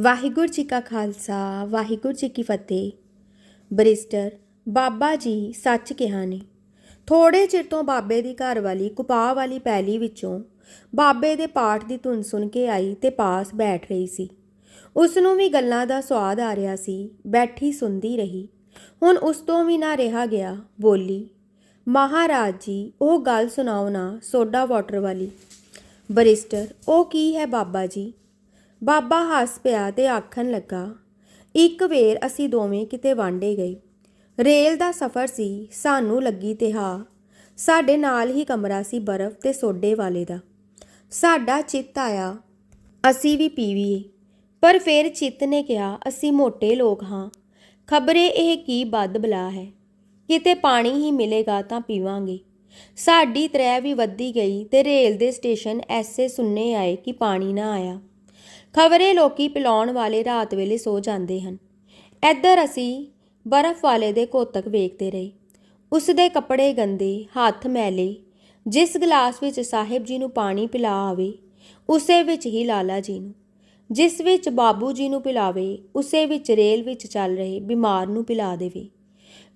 ਵਾਹਿਗੁਰੂ ਜੀ ਕਾ ਖਾਲਸਾ, ਵਾਹਿਗੁਰੂ ਜੀ ਕੀ ਫਤਿਹ। ਬਰਿਸਟਰ, ਬਾਬਾ ਜੀ ਸੱਚ ਕਿਹਾ ਨੇ ਥੋੜੇ ਚਿਰ ਤੋਂ ਬਾਬੇ ਦੀ ਘਰ ਵਾਲੀ ਕੁਪਾਹ ਵਾਲੀ ਪੈਲੀ ਵਿੱਚੋਂ ਬਾਬੇ ਦੇ ਪਾਠ ਦੀ ਧੁਨ ਸੁਣ ਕੇ ਆਈ ਤੇ ਪਾਸ ਬੈਠ ਰਹੀ ਸੀ। ਉਸ ਨੂੰ ਵੀ ਗੱਲਾਂ ਦਾ ਸਵਾਦ ਆ ਰਿਹਾ ਸੀ, ਬੈਠੀ ਸੁਣਦੀ ਰਹੀ। ਹੁਣ ਉਸ ਤੋਂ ਵੀ ਨਾ ਰਿਹਾ ਗਿਆ, ਬੋਲੀ, ਮਹਾਰਾਜ ਜੀ, ਉਹ ਗੱਲ ਸੁਣਾਓ ਨਾ, ਸੋਡਾ ਵਾਟਰ ਵਾਲੀ। ਬਰਿਸਟਰ, ਉਹ ਕੀ ਹੈ ਬਾਬਾ ਜੀ? ਬਾਬਾ ਹੱਸ ਪਿਆ ਤੇ ਆਖਣ ਲੱਗਾ, ਇੱਕ ਵੇਰ ਅਸੀਂ ਦੋਵੇਂ ਕਿਤੇ ਵਾਂਡੇ ਗਏ। ਰੇਲ ਦਾ ਸਫ਼ਰ ਸੀ, ਸਾਨੂੰ ਲੱਗੀ ਤੇ ਹਾਂ। ਸਾਡੇ ਨਾਲ ਹੀ ਕਮਰਾ ਸੀ ਬਰਫ਼ ਤੇ ਸੋਡੇ ਵਾਲੇ ਦਾ। ਸਾਡਾ ਚਿੱਤ ਆਇਆ, ਅਸੀਂ ਵੀ ਪੀਵੀਏ। ਪਰ ਫਿਰ ਚਿੱਤ ਨੇ ਕਿਹਾ, ਅਸੀਂ ਮੋਟੇ ਲੋਕ ਹਾਂ। ਖਬਰੇ ਇਹ ਕੀ ਬਦ ਬਲਾ ਹੈ। ਕਿਤੇ ਪਾਣੀ ਹੀ ਮਿਲੇਗਾ ਤਾਂ ਪੀਵਾਂਗੇ। ਸਾਡੀ ਤਰੈ ਵੀ ਵੱਧੀ ਗਈ ਤੇ ਰੇਲ ਦੇ ਸਟੇਸ਼ਨ ਐਸੇ ਸੁਣਨੇ ਆਏ ਕਿ ਪਾਣੀ ਨਾ ਆਇਆ। ਖਬਰੇ ਲੋਕੀ ਪਿਲਾਉਣ ਵਾਲੇ ਰਾਤ ਵੇਲੇ ਸੋ ਜਾਂਦੇ ਹਨ। ਇੱਧਰ ਅਸੀਂ ਬਰਫ਼ ਵਾਲੇ ਦੇ ਕੋਤਕ ਵੇਖਦੇ ਰਹੇ। ਉਸ ਦੇ ਕੱਪੜੇ ਗੰਦੇ, ਹੱਥ ਮੈਲੇ। ਜਿਸ ਗਲਾਸ ਵਿੱਚ ਸਾਹਿਬ ਜੀ ਨੂੰ ਪਾਣੀ ਪਿਲਾ ਆਵੇ, ਉਸੇ ਵਿੱਚ ਹੀ ਲਾਲਾ ਜੀ ਨੂੰ। ਜਿਸ ਵਿੱਚ ਬਾਬੂ ਜੀ ਨੂੰ ਪਿਲਾਵੇ, ਉਸੇ ਵਿੱਚ ਰੇਲ ਵਿੱਚ ਚੱਲ ਰਹੇ ਬਿਮਾਰ ਨੂੰ ਪਿਲਾ ਦੇਵੇ।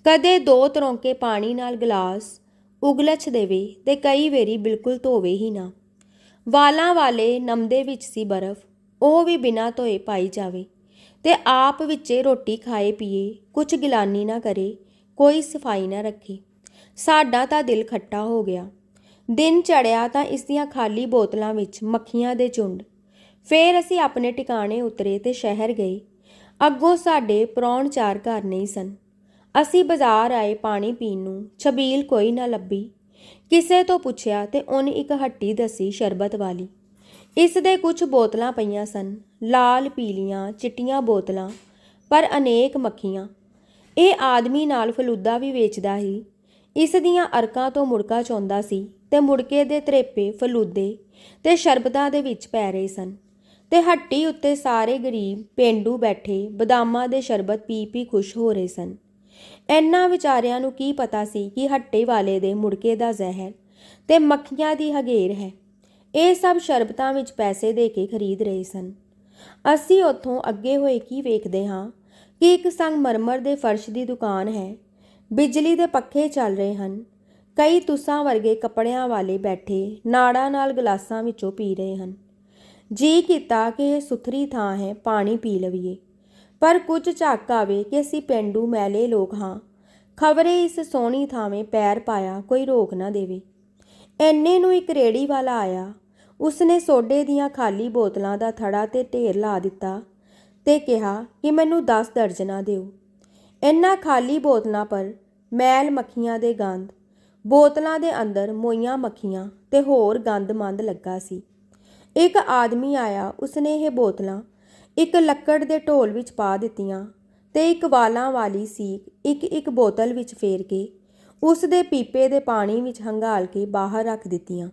ਕਦੇ ਦੋ ਤਰੋਂਕੇ ਪਾਣੀ ਨਾਲ ਗਲਾਸ ਉਗਲਛ ਦੇਵੇ ਤੇ ਕਈ ਵੇਰੀ ਬਿਲਕੁਲ ਧੋਵੇ ਹੀ ਨਾ। ਵਾਲਾਂ ਵਾਲੇ ਨਮਦੇ ਵਿੱਚ ਸੀ ਬਰਫ਼। ਉਹ ਵੀ ਬਿਨਾਂ ਧੋਏ ਪਾਈ ਜਾਵੇ ਤੇ ਆਪ ਵਿੱਚੇ ਰੋਟੀ ਖਾਏ ਪੀਏ ਕੁਝ ਗਿਲਾਨੀ ਨਾ ਕਰੇ, ਕੋਈ ਸਫ਼ਾਈ ਨਾ ਰੱਖੇ। ਸਾਡਾ ਤਾਂ ਦਿਲ ਖੱਟਾ ਹੋ ਗਿਆ। ਦਿਨ ਚੜਿਆ ਤਾਂ ਇਸ ਦੀਆਂ ਖਾਲੀ ਬੋਤਲਾਂ ਵਿੱਚ ਮੱਖੀਆਂ ਦੇ ਝੁੰਡ। ਫੇਰ ਅਸੀਂ ਆਪਣੇ ਟਿਕਾਣੇ ਉਤਰੇ ਤੇ ਸ਼ਹਿਰ ਗਏ। ਅੱਗੋਂ ਸਾਡੇ ਪ੍ਰਾਹੁਣ ਚਾਰ ਘਰ ਨਹੀਂ ਸਨ। ਅਸੀਂ ਬਾਜ਼ਾਰ ਆਏ ਪਾਣੀ ਪੀਣ ਨੂੰ, ਛਬੀਲ ਕੋਈ ਨਾ ਲੱਭੀ। ਕਿਸੇ ਤੋਂ ਪੁੱਛਿਆ ਤੇ ਉਹਨੇ ਇੱਕ ਹੱਟੀ ਦੱਸੀ ਸ਼ਰਬਤ ਵਾਲੀ। ਇਸ ਦੇ ਕੁਝ ਬੋਤਲਾਂ ਪਈਆਂ ਸਨ, ਲਾਲ, ਪੀਲੀਆਂ, ਚਿੱਟੀਆਂ ਬੋਤਲਾਂ, ਪਰ ਅਨੇਕ ਮੱਖੀਆਂ। ਇਹ ਆਦਮੀ ਨਾਲ ਫਲੂਦਾ ਵੀ ਵੇਚਦਾ ਸੀ। ਇਸ ਦੀਆਂ ਅਰਕਾਂ ਤੋਂ ਮੁੜਕਾ ਚੌਂਦਾ ਸੀ ਤੇ ਮੁੜਕੇ ਦੇ ਤਰੇਪੇ ਫਲੂਦੇ ਤੇ ਸ਼ਰਬਤਾਂ ਦੇ ਵਿੱਚ ਪੈ ਰਹੇ ਸਨ ਤੇ ਹੱਟੀ ਉੱਤੇ ਸਾਰੇ ਗਰੀਬ, ਪੇਂਡੂ ਬੈਠੇ ਬਦਾਮਾਂ ਦੇ ਸ਼ਰਬਤ ਪੀ ਪੀ ਖੁਸ਼ ਹੋ ਰਹੇ ਸਨ। ਇੰਨਾ ਵਿਚਾਰਿਆਂ ਨੂੰ ਕੀ ਪਤਾ ਸੀ ਕਿ ਹੱਟੇ ਵਾਲੇ ਦੇ ਮੁੜਕੇ ਦਾ ਜ਼ਹਿਰ ਤੇ ਮੱਖੀਆਂ ਦੀ ਹਗੇਰ ਹੈ। ਇਹ ਸਭ ਸ਼ਰਬਤਾਂ ਵਿੱਚ ਪੈਸੇ ਦੇ ਕੇ ਖਰੀਦ ਰਹੇ ਸਨ। ਅਸੀਂ ਉੱਥੋਂ ਅੱਗੇ ਹੋਏ ਕੀ ਵੇਖਦੇ ਹਾਂ? ਕਿ ਇੱਕ ਸੰਗ ਮਰਮਰ ਦੇ ਫਰਸ਼ ਦੀ ਦੁਕਾਨ ਹੈ? ਬਿਜਲੀ ਦੇ ਪੱਖੇ ਚੱਲ ਰਹੇ ਹਨ। ਕਈ ਤੁਸਾਂ ਵਰਗੇ ਕੱਪੜਿਆਂ ਵਾਲੇ ਬੈਠੇ ਨਾੜਾਂ ਨਾਲ ਗਲਾਸਾਂ ਵਿੱਚੋਂ ਪੀ ਰਹੇ ਹਨ। ਜੀ ਕੀਤਾ ਕਿ ਇਹ ਸੁਥਰੀ ਥਾਂ ਹੈ, ਪਾਣੀ ਪੀ ਲਵੀਏ। ਪਰ ਕੁਝ ਝੱਕ ਆਵੇ ਕਿ ਅਸੀਂ ਪਿੰਡੂ ਮੈਲੇ ਲੋਕ ਹਾਂ। ਖਬਰੇ ਇਸ ਸੋਹਣੀ ਥਾਵੇਂ ਪੈਰ ਪਾਇਆ ਕੋਈ ਰੋਕ ਨਾ ਦੇਵੇ। ਐਨੇ ਨੂੰ ਇੱਕ ਰੇੜੀ ਵਾਲਾ ਆਇਆ। ਉਸਨੇ ਸੋਡੇ ਦੀਆਂ ਖਾਲੀ ਬੋਤਲਾਂ ਦਾ ਥੜਾ ਤੇ ਢੇਰ ਲਾ ਦਿੱਤਾ ਤੇ ਕਿਹਾ ਕਿ ਮੈਨੂੰ 10 ਦਰਜਨਾਂ ਦਿਓ। ਇੰਨਾ ਖਾਲੀ ਬੋਤਲਾਂ ਪਰ ਮੈਲ ਮੱਖੀਆਂ ਦੇ ਗੰਦ, ਬੋਤਲਾਂ ਦੇ ਅੰਦਰ ਮੋਈਆਂ ਮੱਖੀਆਂ ਤੇ ਹੋਰ ਗੰਦ ਮੰਦ ਲੱਗਾ ਸੀ। ਇੱਕ ਆਦਮੀ ਆਇਆ, ਉਸਨੇ ਇਹ ਬੋਤਲਾਂ ਇੱਕ ਲੱਕੜ ਦੇ ਢੋਲ ਵਿੱਚ ਪਾ ਦਿੱਤੀਆਂ ਤੇ ਇੱਕ ਵਾਲਾਂ ਵਾਲੀ ਸੀਕ ਇੱਕ ਇੱਕ ਬੋਤਲ ਵਿੱਚ ਫੇਰ ਕੇ ਉਸ ਦੇ ਪੀਪੇ ਦੇ ਪਾਣੀ ਵਿੱਚ ਹੰਗਾਲ ਕੇ ਬਾਹਰ ਰੱਖ ਦਿੱਤੀਆਂ।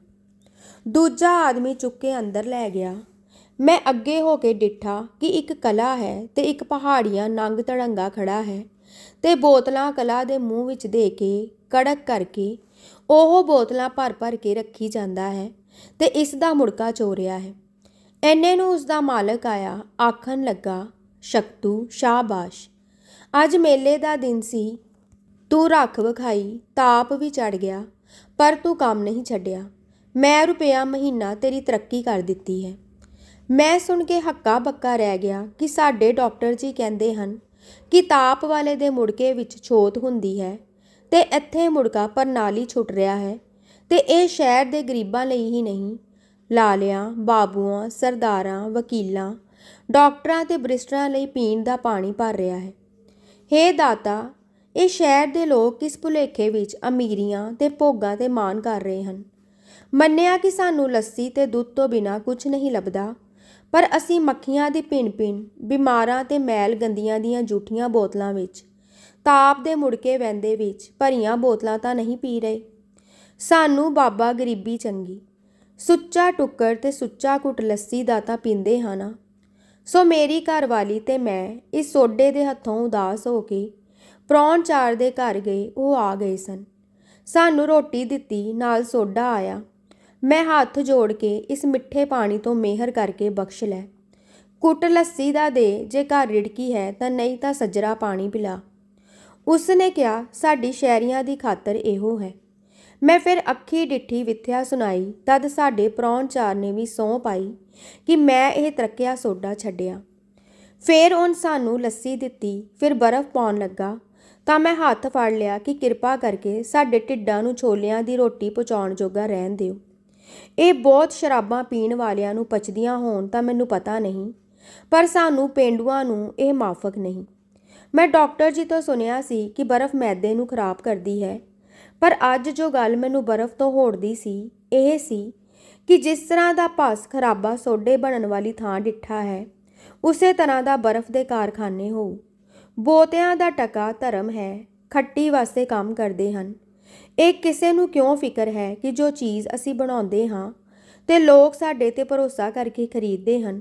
ਦੂਜਾ ਆਦਮੀ ਚੁੱਕ ਕੇ ਅੰਦਰ ਲੈ ਗਿਆ। ਮੈਂ ਅੱਗੇ ਹੋ ਕੇ ਡਿੱਠਾ ਕਿ ਇੱਕ ਕਲਾ ਹੈ ਤੇ ਇੱਕ ਪਹਾੜੀਆਂ ਨੰਗ ਤੜੰਗਾ ਖੜਾ ਹੈ ਤੇ ਬੋਤਲਾਂ ਕਲਾ ਦੇ ਮੂੰਹ ਵਿੱਚ ਦੇ ਕੇ ਕੜਕ ਕਰਕੇ ਉਹ ਬੋਤਲਾਂ ਭਰ ਭਰ ਕੇ ਰੱਖੀ ਜਾਂਦਾ ਹੈ ਤੇ ਇਸ ਦਾ ਮੁੜਕਾ ਚੋਰਿਆ ਹੈ। ਐਨੇ ਨੂੰ ਉਸ ਦਾ ਮਾਲਕ ਆਇਆ, ਆਖਣ ਲੱਗਾ, ਸ਼ਕਤੂ ਸ਼ਾਬਾਸ਼, ਅੱਜ ਮੇਲੇ ਦਾ ਦਿਨ ਸੀ, ਤੂੰ ਰੱਖ ਵਿਖਾਈ, ਤਾਪ ਵੀ ਚੜ ਗਿਆ, ਪਰ ਤੂੰ ਕੰਮ ਨਹੀਂ ਛੱਡਿਆ। ਮੈਂ ਰੁਪਿਆ ਮਹੀਨਾ ਤੇਰੀ ਤਰੱਕੀ ਕਰ ਦਿੱਤੀ ਹੈ। ਮੈਂ ਸੁਣ ਕੇ ਹੱਕਾ ਬੱਕਾ ਰਹਿ ਗਿਆ ਕਿ ਸਾਡੇ ਡਾਕਟਰ ਜੀ ਕਹਿੰਦੇ ਹਨ ਕਿ ਤਾਪ ਵਾਲੇ ਦੇ ਮੁੜਕੇ ਵਿੱਚ ਛੋਤ ਹੁੰਦੀ ਹੈ ਤੇ ਇੱਥੇ ਮੁੜਕਾ ਪ੍ਰਣਾਲੀ ਛੁੱਟ ਰਿਹਾ ਹੈ ਤੇ ਇਹ ਸ਼ਹਿਰ ਦੇ ਗਰੀਬਾਂ ਲਈ ਹੀ ਨਹੀਂ। ਲਾਲਿਆਂ, ਬਾਬੂਆਂ, ਸਰਦਾਰਾਂ, ਵਕੀਲਾਂ, ਡਾਕਟਰਾਂ ਤੇ ਬ੍ਰਿਸ਼ਟਰਾਂ ਲਈ ਪੀਣ ਦਾ ਪਾਣੀ ਭਰ ਰਿਹਾ ਹੈ। ਹੇ ਦਾਤਾ, ਇਹ ਸ਼ਹਿਰ ਦੇ ਲੋਕ ਕਿਸ ਭੁਲੇਖੇ ਵਿੱਚ ਅਮੀਰੀਆਂ ਤੇ ਭੋਗਾਂ ਤੇ ਮਾਣ ਕਰ ਰਹੇ ਹਨ? ਮੰਨਿਆ ਕਿ ਸਾਨੂੰ ਲੱਸੀ ਤੇ ਦੁੱਧ ਤੋਂ ਬਿਨਾ ਕੁਝ ਨਹੀਂ ਲੱਭਦਾ। ਪਰ ਅਸੀਂ ਮੱਖੀਆਂ ਦੀ ਪਿੰਨ-ਪਿੰਨ ਬਿਮਾਰਾਂ ਤੇ ਮੈਲ ਗੰਦੀਆਂ ਦੀਆਂ ਜੂਠੀਆਂ ਬੋਤਲਾਂ ਵਿੱਚ, ਤਾਪ ਦੇ ਮੁੜਕੇ ਵੈਂਦੇ ਵਿੱਚ ਭਰੀਆਂ ਬੋਤਲਾਂ ਤਾਂ ਨਹੀਂ ਪੀ ਰਹੇ। ਸਾਨੂੰ ਬਾਬਾ ਗਰੀਬੀ ਚੰਗੀ, ਸੁੱਚਾ ਟੁੱਕਰ ਤੇ ਸੁੱਚਾ ਕੁੱਟ ਲੱਸੀ ਦਾ ਤਾਂ ਪੀਂਦੇ ਹਾਂ ਨਾ। ਸੋ ਮੇਰੀ ਘਰਵਾਲੀ ਤੇ ਮੈਂ ਇਸ ਸੋਡੇ ਦੇ ਹੱਥੋਂ ਉਦਾਸ ਹੋ ਕੇ ਪ੍ਰਾਹੁਣ ਚਾਰ ਦੇ ਘਰ ਗਏ, ਉਹ ਆ ਗਏ ਸਨ। ਸਾਨੂੰ ਰੋਟੀ ਦਿੱਤੀ, ਨਾਲ ਸੋਡਾ ਆਇਆ। ਮੈਂ ਹੱਥ ਜੋੜ ਕੇ ਇਸ ਮਿੱਠੇ ਪਾਣੀ ਤੋਂ ਮਿਹਰ ਕਰਕੇ ਬਖਸ਼ ਲੈ। ਕੁੱਟ ਲੱਸੀ ਦਾ ਦੇ, ਜੇ ਘਰ ਰਿੜਕੀ ਹੈ ਤਾਂ ਨਹੀਂ ਤਾਂ ਸੱਜਰਾ ਪਾਣੀ ਪਿਲਾ। ਉਸ ਨੇ ਕਿਹਾ, ਸਾਡੀ ਸ਼ਹਿਰੀਆਂ ਦੀ ਖਾਤਰ ਇਹੋ ਹੈ। ਮੈਂ ਫਿਰ ਅੱਖੀ ਡਿੱਠੀ ਵਿਥਿਆ ਸੁਣਾਈ, ਤਦ ਸਾਡੇ ਪ੍ਰਾਹੁਣਚਾਰ ਨੇ ਵੀ ਸਹੁੰ ਪਾਈ ਕਿ ਮੈਂ ਇਹ ਤਰੱਕਿਆ ਸੋਡਾ ਛੱਡਿਆ। ਫਿਰ ਉਹਨ ਸਾਨੂੰ ਲੱਸੀ ਦਿੱਤੀ, ਫਿਰ ਬਰਫ਼ ਪਾਉਣ ਲੱਗਾ, ਤਾਂ ਮੈਂ ਹੱਥ ਫੜ ਲਿਆ ਕਿ ਕਿਰਪਾ ਕਰਕੇ ਸਾਡੇ ਢਿੱਡਾਂ ਨੂੰ ਛੋਲਿਆਂ ਦੀ ਰੋਟੀ ਪਹੁੰਚਾਉਣ ਜੋਗਾ ਰਹਿਣ ਦਿਓ। ਇਹ ਬਹੁਤ ਸ਼ਰਾਬਾਂ ਪੀਣ ਵਾਲਿਆਂ ਨੂੰ ਪਚਦੀਆਂ ਹੋਣ ਤਾਂ ਮੈਨੂੰ ਪਤਾ ਨਹੀਂ, ਪਰ ਸਾਨੂੰ ਪੇਂਡੂਆਂ ਨੂੰ ਇਹ ਮਾਫਕ ਨਹੀਂ। ਮੈਂ ਡਾਕਟਰ ਜੀ ਤੋਂ ਸੁਣਿਆ ਸੀ ਕਿ ਬਰਫ਼ ਮੈਦੇ ਨੂੰ ਖਰਾਬ ਕਰਦੀ ਹੈ, ਪਰ ਅੱਜ ਜੋ ਗੱਲ ਮੈਨੂੰ ਬਰਫ਼ ਤੋਂ ਹੋੜਦੀ ਸੀ, ਇਹ ਸੀ ਕਿ ਜਿਸ ਤਰ੍ਹਾਂ ਦਾ ਪਸ ਖਰਾਬਾ ਸੋਡੇ ਬਣਨ ਵਾਲੀ ਥਾਂ ਡਿੱਠਾ ਹੈ, ਉਸੇ ਤਰ੍ਹਾਂ ਦਾ ਬਰਫ਼ ਦੇ ਕਾਰਖਾਨੇ ਹੋਊ। ਬੋਤਿਆਂ ਦਾ ਟਕਾ ਧਰਮ ਹੈ, ਖੱਟੀ ਵਾਸਤੇ ਕੰਮ ਕਰਦੇ ਹਨ। ਇਹ ਕਿਸੇ ਨੂੰ ਕਿਉਂ ਫਿਕਰ ਹੈ ਕਿ ਜੋ ਚੀਜ਼ ਅਸੀਂ ਬਣਾਉਂਦੇ ਹਾਂ ਤੇ ਲੋਕ ਸਾਡੇ ਤੇ ਭਰੋਸਾ ਕਰਕੇ ਖਰੀਦਦੇ ਹਨ,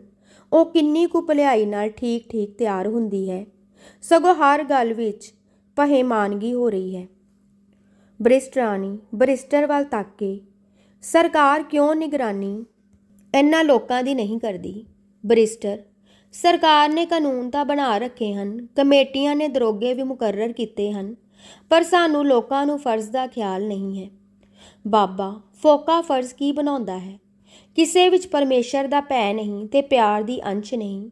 ਉਹ ਕਿੰਨੀ ਕੁ ਭਲਾਈ ਨਾਲ ਠੀਕ-ਠੀਕ ਤਿਆਰ ਹੁੰਦੀ ਹੈ, ਸਗੋਂ ਹਰ ਗੱਲ ਵਿੱਚ ਪਹਿਮਾਨਗੀ ਹੋ ਰਹੀ ਹੈ। ਬ੍ਰਿਸਟਰਾਨੀ ਬ੍ਰਿਸਟਰ ਵੱਲ ਤੱਕ ਕੇ ਸਰਕਾਰ ਕਿਉਂ ਨਿਗਰਾਨੀ? ਇਹਨਾਂ ਲੋਕਾਂ ਦੀ ਨਹੀਂ ਕਰਦੀ। ਬ੍ਰਿਸਟਰ, ਸਰਕਾਰ ਨੇ ਕਾਨੂੰਨ ਤਾਂ ਬਣਾ ਰੱਖੇ ਹਨ, ਕਮੇਟੀਆਂ ਨੇ ਦਰੋਗੇ ਵੀ ਮੁਕਰਰ ਕੀਤੇ ਹਨ ਪਰ ਸਾਨੂੰ ਲੋਕਾਂ ਨੂੰ ਫਰਜ਼ ਦਾ ਖਿਆਲ ਨਹੀਂ ਹੈ। ਬਾਬਾ, ਫੋਕਾ ਫਰਜ਼ ਕੀ ਬਣਾਉਂਦਾ ਹੈ? ਕਿਸੇ ਵਿੱਚ ਪਰਮੇਸ਼ਰ ਦਾ ਭੈ ਨਹੀਂ ਤੇ ਪਿਆਰ ਦੀ ਅੰਸ਼ ਨਹੀਂ।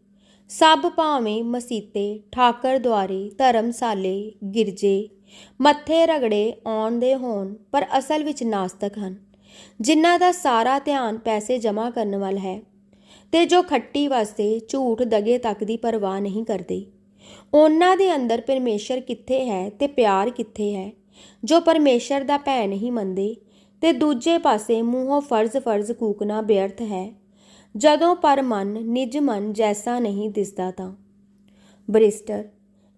ਸਭ ਭਾਵੇਂ ਮਸੀਤੇ, ਠਾਕਰ ਦੁਆਰੇ, ਧਰਮਸਾਲੇ, ਗਿਰਜੇ, ਮੱਥੇ ਰਗੜੇ ਆਉਣ ਦੇ ਹੋਣ, ਪਰ ਅਸਲ ਵਿੱਚ ਨਾਸਤਕ ਹਨ, ਜਿਨ੍ਹਾਂ ਦਾ ਸਾਰਾ ਧਿਆਨ ਪੈਸੇ ਜਮ੍ਹਾਂ ਕਰਨ ਵੱਲ ਹੈ ਤੇ ਜੋ ਖੱਟੀ ਵਾਸਤੇ ਝੂਠ ਦਗੇ ਤੱਕ ਦੀ ਪਰਵਾਹ ਨਹੀਂ ਕਰਦੇ। ਉਹਨਾਂ ਦੇ ਅੰਦਰ ਪਰਮੇਸ਼ਰ ਕਿੱਥੇ ਹੈ ਤੇ ਪਿਆਰ ਕਿੱਥੇ ਹੈ? ਜੋ ਪਰਮੇਸ਼ਰ ਦਾ ਭੈ ਨਹੀਂ ਮੰਨਦੇ ਤੇ ਦੂਜੇ ਪਾਸੇ ਮੂੰਹੋਂ ਫਰਜ਼ ਫਰਜ਼ ਕੂਕਣਾ ਬੇਅਰਥ ਹੈ। ਜਦੋਂ ਪਰ ਮਨ ਨਿਜ ਮਨ ਜੈਸਾ ਨਹੀਂ ਦਿਸਦਾ ਤਾਂ। ਬਰਿਸਟਰ,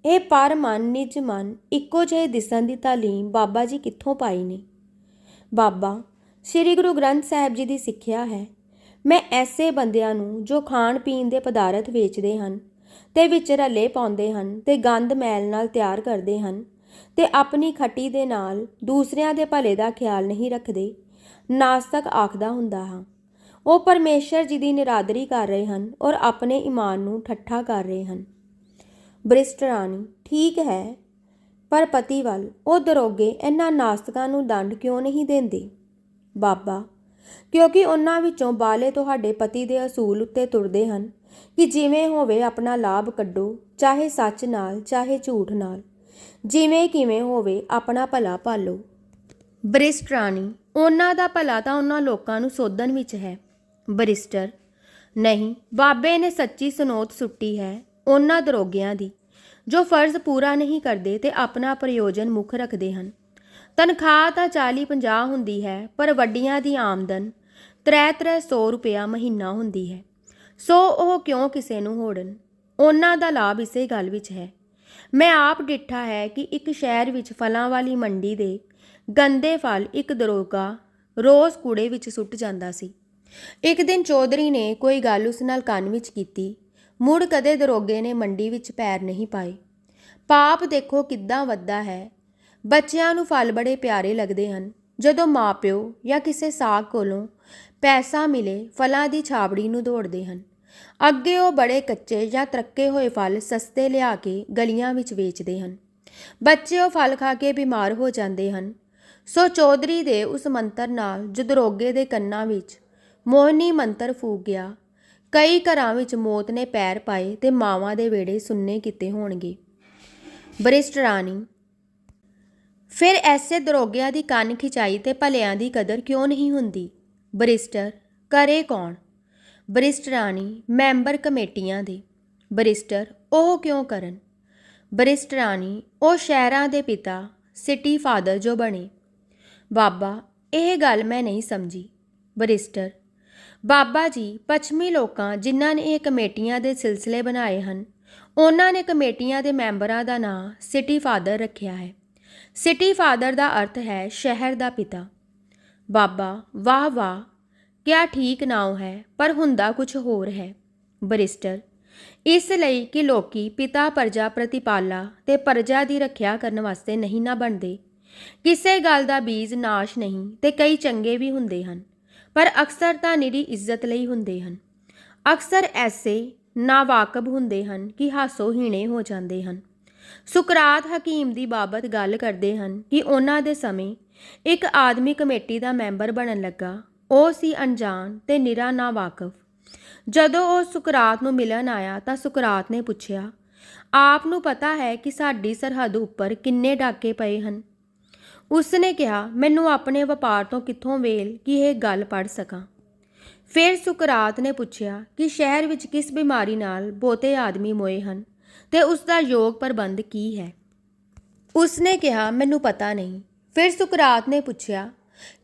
ਇਹ ਪਰ ਮਨ ਨਿਜ ਮਨ ਇੱਕੋ ਜਿਹੇ ਦਿਸਣ ਦੀ ਤਾਲੀਮ ਬਾਬਾ ਜੀ ਕਿੱਥੋਂ ਪਾਈ ਨੇ? ਬਾਬਾ, ਸ੍ਰੀ ਗੁਰੂ ਗ੍ਰੰਥ ਸਾਹਿਬ ਜੀ ਦੀ ਸਿੱਖਿਆ ਹੈ। ਮੈਂ ਐਸੇ ਬੰਦਿਆਂ ਨੂੰ ਜੋ ਖਾਣ ਪੀਣ ਦੇ ਪਦਾਰਥ ਵੇਚਦੇ ਹਨ ਤੇ ਵਿੱਚ ਰਲੇ ਪਾਉਂਦੇ ਹਨ ਤੇ ਗੰਦ ਮੈਲ ਨਾਲ ਤਿਆਰ ਕਰਦੇ ਹਨ ਤੇ ਆਪਣੀ ਖੱਟੀ ਦੇ ਨਾਲ ਦੂਸਰਿਆਂ ਦੇ ਭਲੇ ਦਾ ਖਿਆਲ ਨਹੀਂ ਰੱਖਦੇ, ਨਾਸਤਕ ਆਖਦਾ ਹੁੰਦਾ ਹਾਂ। ਉਹ ਪਰਮੇਸ਼ਰ ਜੀ ਦੀ ਨਿਰਾਦਰੀ ਕਰ ਰਹੇ ਹਨ ਔਰ ਆਪਣੇ ਈਮਾਨ ਨੂੰ ਠੱਠਾ ਕਰ ਰਹੇ ਹਨ। ਬ੍ਰਿਸ਼ਟ ਰਾਣੀ, ਠੀਕ ਹੈ, ਪਰ ਪਤੀ ਵੱਲ ਉਹ ਦਰੋਗੇ ਇਹਨਾਂ ਨਾਸਤਕਾਂ ਨੂੰ ਦੰਡ ਕਿਉਂ ਨਹੀਂ ਦਿੰਦੇ? ਬਾਬਾ, ਕਿਉਂਕਿ ਉਹਨਾਂ ਵਿੱਚੋਂ ਬਾਲੇ ਤੁਹਾਡੇ ਪਤੀ ਦੇ ਅਸੂਲ ਉੱਤੇ ਤੁਰਦੇ ਹਨ ਕਿ ਜਿਵੇਂ ਹੋਵੇ ਆਪਣਾ ਲਾਭ ਕੱਢੋ, ਚਾਹੇ ਸੱਚ ਨਾਲ, ਚਾਹੇ ਝੂਠ ਨਾਲ। ਜਿਵੇਂ ਕਿਵੇਂ ਹੋਵੇ ਆਪਣਾ ਭਲਾ ਭਾਲੋ। ਬ੍ਰਿਸਟਰਾਨੀ ਉਹਨਾਂ ਦਾ ਭਲਾ ਤਾਂ ਉਹਨਾਂ ਲੋਕਾਂ ਨੂੰ ਸੋਧਣ ਵਿੱਚ ਹੈ। ਬਰਿਸਟਰ, ਨਹੀਂ, ਬਾਬੇ ਨੇ ਸੱਚੀ ਸਨੋਤ ਸੁੱਟੀ ਹੈ ਉਹਨਾਂ ਦਰੋਗਿਆਂ ਦੀ, ਜੋ ਫਰਜ਼ ਪੂਰਾ ਨਹੀਂ ਕਰਦੇ ਤੇ ਆਪਣਾ ਪ੍ਰਯੋਜਨ ਮੁੱਖ ਰੱਖਦੇ ਹਨ। ਤਨਖਾਹ ਤਾਂ 40-50 ਹੁੰਦੀ ਹੈ, ਪਰ ਵੱਡੀਆਂ ਦੀ ਆਮਦਨ 3-300 ਰੁਪਇਆ ਮਹੀਨਾ ਹੁੰਦੀ ਹੈ। ਸੋ ਉਹ ਕਿਉਂ ਕਿਸੇ ਨੂੰ ਹੋੜਨ? ਉਹਨਾਂ ਦਾ ਲਾਭ ਇਸੇ ਗੱਲ ਵਿੱਚ ਹੈ। ਮੈਂ ਆਪ ਡਿੱਠਾ ਹੈ ਕਿ ਇੱਕ ਸ਼ਹਿਰ ਵਿੱਚ ਫਲਾਂ ਵਾਲੀ ਮੰਡੀ ਦੇ ਗੰਦੇ ਫਲ ਇੱਕ ਦਰੋਗਾ ਰੋਜ਼ ਕੂੜੇ ਵਿੱਚ ਸੁੱਟ ਜਾਂਦਾ ਸੀ। ਇੱਕ ਦਿਨ ਚੌਧਰੀ ਨੇ ਕੋਈ ਗੱਲ ਉਸ ਨਾਲ ਕੰਨ ਵਿੱਚ ਕੀਤੀ। ਮੁੜ ਕਦੇ ਦਰੋਗੇ ਨੇ ਮੰਡੀ ਵਿੱਚ ਪੈਰ ਨਹੀਂ ਪਾਏ। ਪਾਪ ਦੇਖੋ ਕਿੱਦਾਂ ਵੱਧਦਾ ਹੈ। ਬੱਚਿਆਂ ਨੂੰ ਫਲ ਬੜੇ ਪਿਆਰੇ ਲੱਗਦੇ ਹਨ। ਜਦੋਂ ਮਾਪਿਓ ਜਾਂ ਕਿਸੇ ਸਾਗ ਕੋਲੋਂ ਪੈਸਾ ਮਿਲੇ, ਫਲਾਂ ਦੀ ਛਾਬੜੀ ਨੂੰ ਦੌੜਦੇ ਹਨ। ਅੱਗੇ ਉਹ ਬੜੇ ਕੱਚੇ ਜਾਂ ਤਰੱਕੇ ਹੋਏ ਫਲ ਸਸਤੇ ਲਿਆ ਕੇ ਗਲੀਆਂ ਵਿੱਚ ਵੇਚਦੇ ਹਨ। ਬੱਚੇ ਉਹ ਫਲ ਖਾ ਕੇ ਬਿਮਾਰ ਹੋ ਜਾਂਦੇ ਹਨ। ਸੋ ਚੌਧਰੀ ਦੇ ਉਸ ਮੰਤਰ ਨਾਲ ਜਦਰੋਗੇ ਦੇ ਕੰਨਾਂ ਵਿੱਚ ਮੋਹਨੀ ਮੰਤਰ ਫੂਕ ਗਿਆ। ਕਈ ਘਰਾਂ ਵਿੱਚ ਮੌਤ ਨੇ ਪੈਰ ਪਾਏ ਤੇ ਮਾਵਾਂ ਦੇ ਵੇੜੇ ਸੁੰਨੇ ਕੀਤੇ ਹੋਣਗੇ। ਬਰਿਸਟ ਰਾਣੀ, ਫਿਰ ਐਸੇ ਦਰੋਗਿਆਂ ਦੀ ਕੰਨ ਖਿਚਾਈ ਤੇ ਭਲਿਆਂ ਦੀ ਕਦਰ ਕਿਉਂ ਨਹੀਂ ਹੁੰਦੀ? ਬਰਿਸਟਰ, ਕਰੇ ਕੌਣ? ਬਰਿਸਟ ਰਾਣੀ ਮੈਂਬਰ ਕਮੇਟੀਆਂ ਦੇ। ਬਰਿਸਟਰ, ਉਹ ਕਿਉਂ ਕਰਨ? ਬਰਿਸਟ ਰਾਣੀ ਉਹ ਸ਼ਹਿਰਾਂ ਦੇ ਪਿਤਾ, ਸਿਟੀ ਫਾਦਰ ਜੋ ਬਣੇ। ਬਾਬਾ, ਇਹ ਗੱਲ ਮੈਂ ਨਹੀਂ ਸਮਝੀ। ਬਰਿਸਟਰ, ਬਾਬਾ ਜੀ, ਪੱਛਮੀ ਲੋਕਾਂ ਜਿਨ੍ਹਾਂ ਨੇ ਇਹ ਕਮੇਟੀਆਂ ਦੇ ਸਿਲਸਿਲੇ ਬਣਾਏ ਹਨ, ਉਹਨਾਂ ਨੇ ਕਮੇਟੀਆਂ ਦੇ ਮੈਂਬਰਾਂ ਦਾ ਨਾਂ ਸਿਟੀ ਫਾਦਰ ਰੱਖਿਆ ਹੈ। ਸਿਟੀ ਫਾਦਰ ਦਾ ਅਰਥ ਹੈ ਸ਼ਹਿਰ ਦਾ ਪਿਤਾ। ਬਾਬਾ ਵਾਹ ਵਾਹ ਕਿਆ ਠੀਕ ਨਾਉ ਹੈ, ਪਰ ਹੁੰਦਾ ਕੁਝ ਹੋਰ ਹੈ। ਬਰਿਸਟਰ, ਇਸ ਲਈ ਕਿ ਲੋਕੀ ਪਿਤਾ ਪਰਜਾ ਪ੍ਰਤੀਪਾਲਾ ਤੇ ਪਰਜਾ ਦੀ ਰੱਖਿਆ ਕਰਨ ਵਾਸਤੇ ਨਹੀਂ ਨਾ ਬਣਦੇ। ਕਿਸੇ ਗੱਲ ਦਾ ਬੀਜ ਨਾਸ਼ ਨਹੀਂ ਤੇ ਕਈ ਚੰਗੇ ਵੀ ਹੁੰਦੇ ਹਨ, ਪਰ ਅਕਸਰ ਤਾਂ ਨਿਰੀ ਇੱਜ਼ਤ ਲਈ ਹੁੰਦੇ ਹਨ। ਅਕਸਰ ਐਸੇ ਨਾਵਾਕਬ ਹੁੰਦੇ ਹਨ ਕਿ ਹਾਸੋ ਹੀਣੇ ਹੋ ਜਾਂਦੇ ਹਨ। ਸੁਕਰਾਤ ਹਕੀਮ ਦੀ ਬਾਬਤ ਗੱਲ ਕਰਦੇ ਹਨ ਕਿ ਉਹਨਾਂ ਦੇ ਸਮੇਂ ਇੱਕ ਆਦਮੀ ਕਮੇਟੀ ਦਾ ਮੈਂਬਰ ਬਣਨ ਲੱਗਾ ਉਹ ਸੀ ਅਣਜਾਣ ਤੇ ਨਿਰਾ ਨਾ ਵਾਕਫ। ਜਦੋਂ ਉਹ ਸੁਕਰਾਤ ਨੂੰ ਮਿਲਣ ਆਇਆ ਤਾਂ ਸੁਕਰਾਤ ਨੇ ਪੁੱਛਿਆ, ਆਪ ਨੂੰ ਪਤਾ ਹੈ ਕਿ ਸਾਡੀ ਸਰਹੱਦ ਉੱਪਰ ਕਿੰਨੇ ਡਾਕੇ ਪਏ ਹਨ? ਉਸ ਨੇ ਕਿਹਾ, ਮੈਨੂੰ ਆਪਣੇ ਵਪਾਰ ਤੋਂ ਕਿੱਥੋਂ ਵੇਲ ਕਿ ਇਹ ਗੱਲ ਪੜ ਸਕਾਂ? ਫਿਰ ਸੁਕਰਾਤ ਨੇ ਪੁੱਛਿਆ ਕਿ ਸ਼ਹਿਰ ਵਿੱਚ ਕਿਸ ਬਿਮਾਰੀ ਨਾਲ ਬਹੁਤੇ ਆਦਮੀ ਮੋਏ ਹਨ ਤੇ ਉਸ ਦਾ ਯੋਗ ਪ੍ਰਬੰਧ ਕੀ ਹੈ? ਉਸ ਨੇ ਕਿਹਾ, ਮੈਨੂੰ ਪਤਾ ਨਹੀਂ। ਫਿਰ ਸੁਕਰਾਤ ਨੇ ਪੁੱਛਿਆ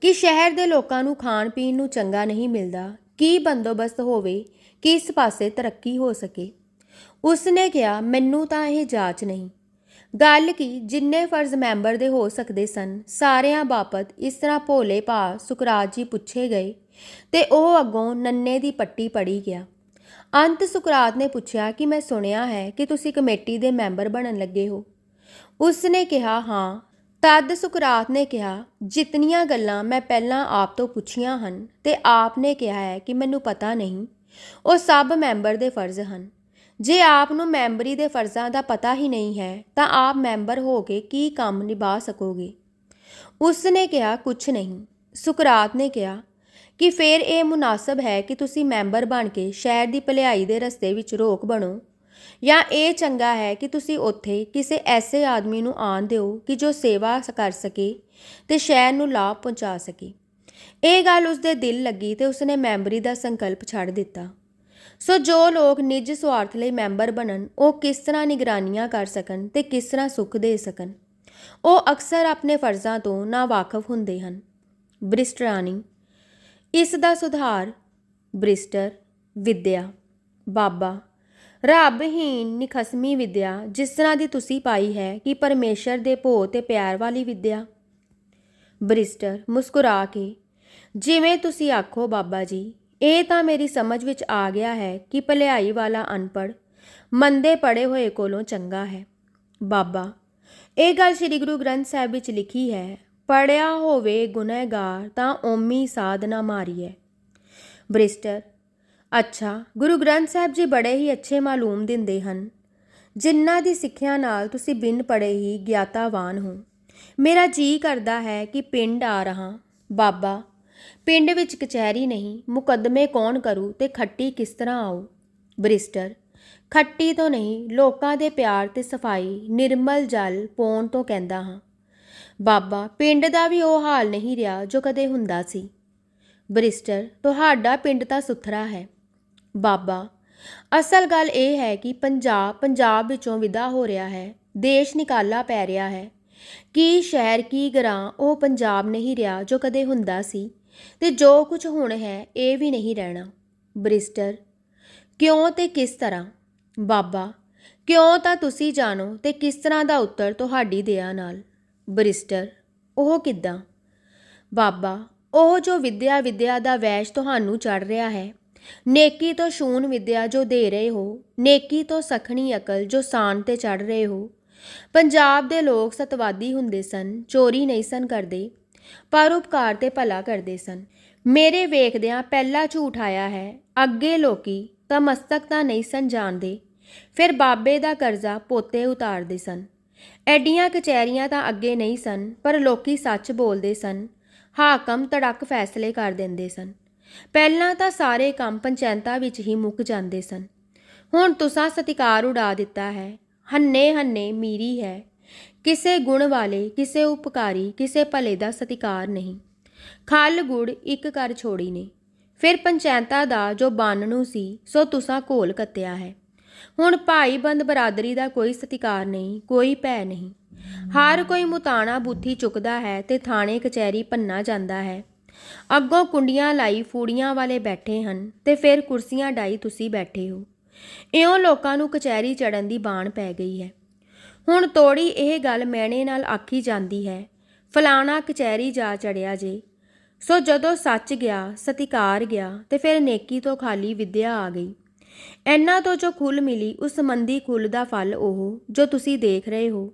ਕਿ ਸ਼ਹਿਰ ਦੇ ਲੋਕਾਂ ਨੂੰ ਖਾਣ ਪੀਣ ਨੂੰ ਚੰਗਾ ਨਹੀਂ ਮਿਲਦਾ, ਕੀ ਬੰਦੋਬਸਤ ਹੋਵੇ ਕਿ ਇਸ ਪਾਸੇ ਤਰੱਕੀ ਹੋ ਸਕੇ। ਉਸ ਨੇ ਕਿਹਾ, ਮੈਨੂੰ ਤਾਂ ਇਹ ਜਾਂਚ ਨਹੀਂ। ਗੱਲ ਕੀ, ਜਿੰਨੇ ਫਰਜ਼ ਮੈਂਬਰ ਦੇ ਹੋ ਸਕਦੇ ਸਨ, ਸਾਰਿਆਂ ਬਾਪਤ ਇਸ ਤਰ੍ਹਾਂ ਭੋਲੇ ਭਾ ਸੁਕਰਾਤ ਜੀ ਪੁੱਛੇ ਗਏ ਤੇ ਉਹ ਅੱਗੋਂ ਨੰਨੇ ਦੀ ਪੱਟੀ ਪੜੀ ਗਿਆ। ਅੰਤ ਸੁਕਰਾਤ ਨੇ ਪੁੱਛਿਆ ਕਿ ਮੈਂ ਸੁਣਿਆ ਹੈ ਕਿ ਤੁਸੀਂ ਕਮੇਟੀ ਦੇ ਮੈਂਬਰ ਬਣਨ ਲੱਗੇ ਹੋ। ਉਸ ਨੇ ਕਿਹਾ, ਹਾਂ। ਤਦ ਸੁਕਰਾਤ ਨੇ ਕਿਹਾ, ਜਿਤਨੀਆਂ ਗੱਲਾਂ ਮੈਂ ਪਹਿਲਾਂ ਆਪ ਤੋਂ ਪੁੱਛੀਆਂ ਹਨ ਤੇ ਆਪ ਨੇ ਕਿਹਾ ਹੈ ਕਿ ਮੈਨੂੰ ਪਤਾ ਨਹੀਂ, ਉਹ ਸਭ ਮੈਂਬਰ ਦੇ ਫਰਜ਼ ਹਨ। ਜੇ ਆਪ ਨੂੰ ਮੈਂਬਰੀ ਦੇ ਫਰਜ਼ਾਂ ਦਾ ਪਤਾ ਹੀ ਨਹੀਂ ਹੈ, ਤਾਂ ਆਪ ਮੈਂਬਰ ਹੋ ਕੇ ਕੀ ਕੰਮ ਨਿਭਾ ਸਕੋਗੇ? ਉਸ ਨੇ ਕਿਹਾ ਕੁਝ ਨਹੀਂ। ਸੁਕਰਾਤ ਨੇ ਕਿਹਾ, ਕਿ ਫਿਰ ਇਹ ਮੁਨਾਸਬ ਹੈ ਕਿ ਤੁਸੀਂ ਮੈਂਬਰ ਬਣ ਕੇ ਸ਼ਹਿਰ ਦੀ ਭਲਾਈ ਦੇ ਰਸਤੇ ਵਿੱਚ ਰੋਕ ਬਣੋ ਜਾਂ ਇਹ ਚੰਗਾ ਹੈ ਕਿ ਤੁਸੀਂ ਉੱਥੇ ਕਿਸੇ ਐਸੇ ਆਦਮੀ ਨੂੰ ਆਣ ਦਿਓ ਕਿ ਜੋ ਸੇਵਾ ਕਰ ਸਕੇ ਤੇ ਸ਼ਹਿਰ ਨੂੰ ਲਾਭ ਪਹੁੰਚਾ ਸਕੇ। ਇਹ ਗੱਲ ਉਸਦੇ ਦਿਲ ਲੱਗੀ ਤੇ ਉਸਨੇ ਮੈਂਬਰੀ ਦਾ ਸੰਕਲਪ ਛੱਡ ਦਿੱਤਾ। ਸੋ ਜੋ ਲੋਕ ਨਿੱਜ ਸਵਾਰਥ ਲਈ ਮੈਂਬਰ ਬਣਨ, ਉਹ ਕਿਸ ਤਰ੍ਹਾਂ ਨਿਗਰਾਨੀਆਂ ਕਰ ਸਕਣ ਤੇ ਕਿਸ ਤਰ੍ਹਾਂ ਸੁੱਖ ਦੇ ਸਕਣ? ਉਹ ਅਕਸਰ ਆਪਣੇ ਫਰਜ਼ਾਂ ਤੋਂ ਨਾ ਵਾਕਫ ਹੁੰਦੇ ਹਨ। ਬ੍ਰਿਸਟਰਾਨੀ ਇਸ ਦਾ ਸੁਧਾਰ ਬ੍ਰਿਸਟਰ, ਵਿਦਿਆ, ਬਾਬਾ ਰੱਬਹੀਨ ਨਿਖਸਮੀ ਵਿਦਿਆ, ਜਿਸ ਤਰ੍ਹਾਂ ਦੀ ਤੁਸੀਂ ਪਾਈ ਹੈ ਕਿ ਪਰਮੇਸ਼ਰ ਦੇ ਭੋ ਤੇ ਪਿਆਰ ਵਾਲੀ ਵਿਦਿਆ। ਬ੍ਰਿਸਟਰ, ਮੁਸਕਰਾ ਕੇ, ਜਿਵੇਂ ਤੁਸੀਂ ਆਖੋ ਬਾਬਾ ਜੀ, ਇਹ ਤਾਂ ਮੇਰੀ ਸਮਝ ਵਿੱਚ ਆ ਗਿਆ ਹੈ ਕਿ ਭਲਾਈ ਵਾਲਾ ਅਨਪੜ ਮੰਦੇ ਪੜੇ ਹੋਏ ਕੋਲੋਂ ਚੰਗਾ ਹੈ। ਬਾਬਾ, ਇਹ ਗੱਲ ਸ੍ਰੀ ਗੁਰੂ ਗ੍ਰੰਥ ਸਾਹਿਬ ਵਿੱਚ ਲਿਖੀ ਹੈ ਪੜਿਆ ਹੋਵੇ ਗੁਨਹਗਾਰ ਤਾਂ ਓਮੀ ਸਾਧਨਾ ਮਾਰੀਐ। ਬ੍ਰਿਸਟਰ ਅੱਛਾ, ਗੁਰੂ ਗ੍ਰੰਥ ਸਾਹਿਬ ਜੀ ਬੜੇ ਹੀ ਅੱਛੇ ਮਾਲੂਮ ਦਿੰਦੇ ਹਨ। ਜਿਨ੍ਹਾਂ ਦੀ ਸਿੱਖਿਆ ਨਾਲ ਤੁਸੀਂ ਬਿਨ ਪੜੇ ਹੀ ਗਿਆਤਾਵਾਨ ਹੋ। ਮੇਰਾ ਜੀ ਕਰਦਾ ਹੈ ਕਿ ਪਿੰਡ ਆ ਰਹਾ। ਬਾਬਾ, ਪਿੰਡ ਵਿੱਚ ਕਚਹਿਰੀ ਨਹੀਂ, ਮੁਕੱਦਮੇ ਕੌਣ ਕਰੂ ਤੇ ਖੱਟੀ ਕਿਸ ਤਰ੍ਹਾਂ ਆਉ ਬ੍ਰਿਸਟਰ, ਖੱਟੀ ਤੋਂ ਨਹੀਂ, ਲੋਕਾਂ ਦੇ ਪਿਆਰ ਤੇ ਸਫ਼ਾਈ, ਨਿਰਮਲ ਜਲ ਪੌਣ ਤੋਂ ਕਹਿੰਦਾ ਹਾਂ। ਬਾਬਾ, ਪਿੰਡ ਦਾ ਵੀ ਉਹ ਹਾਲ ਨਹੀਂ ਰਿਹਾ ਜੋ ਕਦੇ ਹੁੰਦਾ ਸੀ। ਬ੍ਰਿਸਟਰ, ਤੁਹਾਡਾ ਪਿੰਡ ਤਾਂ ਸੁਥਰਾ ਹੈ। ਬਾਬਾ। ਅਸਲ ਗੱਲ ਇਹ ਹੈ ਕਿ ਪੰਜਾਬ ਪੰਜਾਬ ਵਿੱਚੋਂ ਵਿਦਾ ਹੋ ਰਿਹਾ ਹੈ, ਦੇਸ਼ ਨਿਕਾਲਾ ਪੈ ਰਿਹਾ ਹੈ। ਕੀ ਸ਼ਹਿਰ, ਕੀ ਗਰਾਂ ਉਹ ਪੰਜਾਬ ਨਹੀਂ ਰਿਹਾ ਜੋ ਕਦੇ ਹੁੰਦਾ ਸੀ ਤੇ ਜੋ ਕੁਝ ਹੁਣ ਹੈ, ਇਹ ਵੀ ਨਹੀਂ ਰਹਿਣਾ। ਬ੍ਰਿਸਟਰ, ਕਿਉਂ ਤੇ ਕਿਸ ਤਰ੍ਹਾਂ? ਬਾਬਾ, ਕਿਉਂ ਤਾਂ ਤੁਸੀਂ ਜਾਣੋ ਤੇ ਕਿਸ ਤਰ੍ਹਾਂ ਦਾ ਉੱਤਰ ਤੁਹਾਡੀ ਦਇਆ ਨਾਲ? ਬ੍ਰਿਸਟਰ, ਉਹ ਕਿੱਦਾਂ? ਬਾਬਾ, ਉਹ ਜੋ ਵਿਦਿਆ ਵਿਦਿਆ ਦਾ ਵੈਸ਼ ਤੁਹਾਨੂੰ ਚੜ ਰਿਹਾ ਹੈ ਨੇਕੀ ਤੋਂ ਸ਼ੂਨ ਵਿਦਿਆ ਜੋ ਦੇ ਰਹੇ ਹੋ, ਨੇਕੀ ਤੋਂ ਸਖਣੀ ਅਕਲ ਜੋ ਸਾਨ ਤੇ ਚੜ ਰਹੇ ਹੋ। ਪੰਜਾਬ ਦੇ ਲੋਕ ਸਤਵਾਦੀ ਹੁੰਦੇ ਸਨ, ਚੋਰੀ ਨਹੀਂ ਸਨ ਕਰਦੇ, ਪਰ ਉਪਕਾਰ ਤੇ ਭਲਾ ਕਰਦੇ ਸਨ। ਮੇਰੇ ਵੇਖਦਿਆਂ ਪਹਿਲਾ ਝੂਠ ਆਇਆ ਹੈ, ਅੱਗੇ ਲੋਕੀ ਤਾਂ ਮਸਤਕ ਤਾਂ ਨਹੀਂ ਸਨ ਜਾਣਦੇ, ਫਿਰ ਬਾਬੇ ਦਾ ਕਰਜ਼ਾ ਪੋਤੇ ਉਤਾਰਦੇ ਸਨ। ਐਡੀਆਂ ਕਚਹਿਰੀਆਂ ਤਾਂ ਅੱਗੇ ਨਹੀਂ ਸਨ, ਪਰ ਲੋਕੀ ਸੱਚ ਬੋਲਦੇ ਸਨ, ਹਾਕਮ ਤੜਕ ਫੈਸਲੇ ਕਰ ਦਿੰਦੇ ਸਨ। ਪਹਿਲਾਂ ਤਾਂ ਸਾਰੇ ਕੰਮ ਪੰਚਾਇਤਾਂ ਵਿੱਚ ਹੀ ਮੁੱਕ ਜਾਂਦੇ ਸਨ। ਹੁਣ ਤੁਸਾਂ ਸਤਿਕਾਰ ਉਡਾ ਦਿੱਤਾ ਹੈ। ਹੰਨੇ ਹੰਨੇ ਮੀਰੀ ਹੈ। ਕਿਸੇ ਗੁਣ ਵਾਲੇ, ਕਿਸੇ ਉਪਕਾਰੀ, ਕਿਸੇ ਭਲੇ ਦਾ ਸਤਿਕਾਰ ਨਹੀਂ। ਖਲ ਗੁੜ ਇੱਕ ਕਰ ਛੋੜੀ ਨੇ। ਫਿਰ ਪੰਚਾਇਤਾਂ ਦਾ ਜੋ ਬਾਨਣੂ ਸੀ, ਸੋ ਤੁਸਾਂ ਘੋਲ ਕੱਤਿਆ ਹੈ। ਹੁਣ ਭਾਈ ਬੰਦ ਬਰਾਦਰੀ ਦਾ ਕੋਈ ਸਤਿਕਾਰ ਨਹੀਂ, ਕੋਈ ਭੈ ਨਹੀਂ। ਹਰ ਕੋਈ ਮੁਤਾਣਾ ਬੁੱਥੀ ਚੁੱਕਦਾ ਹੈ ਤੇ ਥਾਣੇ ਕਚਹਿਰੀ ਭੰਨਾ ਜਾਂਦਾ ਹੈ। ਅੱਗੋਂ ਕੁੰਡੀਆਂ ਲਾਈ ਫੂੜੀਆਂ ਵਾਲੇ ਬੈਠੇ ਹਨ ਤੇ ਫਿਰ ਕੁਰਸੀਆਂ ਡਾਈ ਤੁਸੀਂ ਬੈਠੇ ਹੋ। ਇਉਂ ਲੋਕਾਂ ਨੂੰ ਕਚਹਿਰੀ ਚੜਨ ਦੀ ਬਾਣ ਪੈ ਗਈ ਹੈ। ਹੁਣ ਤੋੜੀ ਇਹ ਗੱਲ ਮੈਣੇ ਨਾਲ ਆਖੀ ਜਾਂਦੀ ਹੈ, ਫਲਾਣਾ ਕਚਹਿਰੀ ਜਾ ਚੜਿਆ ਜੇ। ਸੋ ਜਦੋਂ ਸੱਚ ਗਿਆ, ਸਤਿਕਾਰ ਗਿਆ ਤੇ ਫਿਰ ਨੇਕੀ ਤੋਂ ਖਾਲੀ ਵਿਦਿਆ ਆ ਗਈ। ਇਹਨਾਂ ਤੋਂ ਜੋ ਖੁੱਲ ਮਿਲੀ, ਉਸ ਮੰਦੀ ਖੁੱਲ ਦਾ ਫਲ ਉਹ ਜੋ ਤੁਸੀਂ ਦੇਖ ਰਹੇ ਹੋ।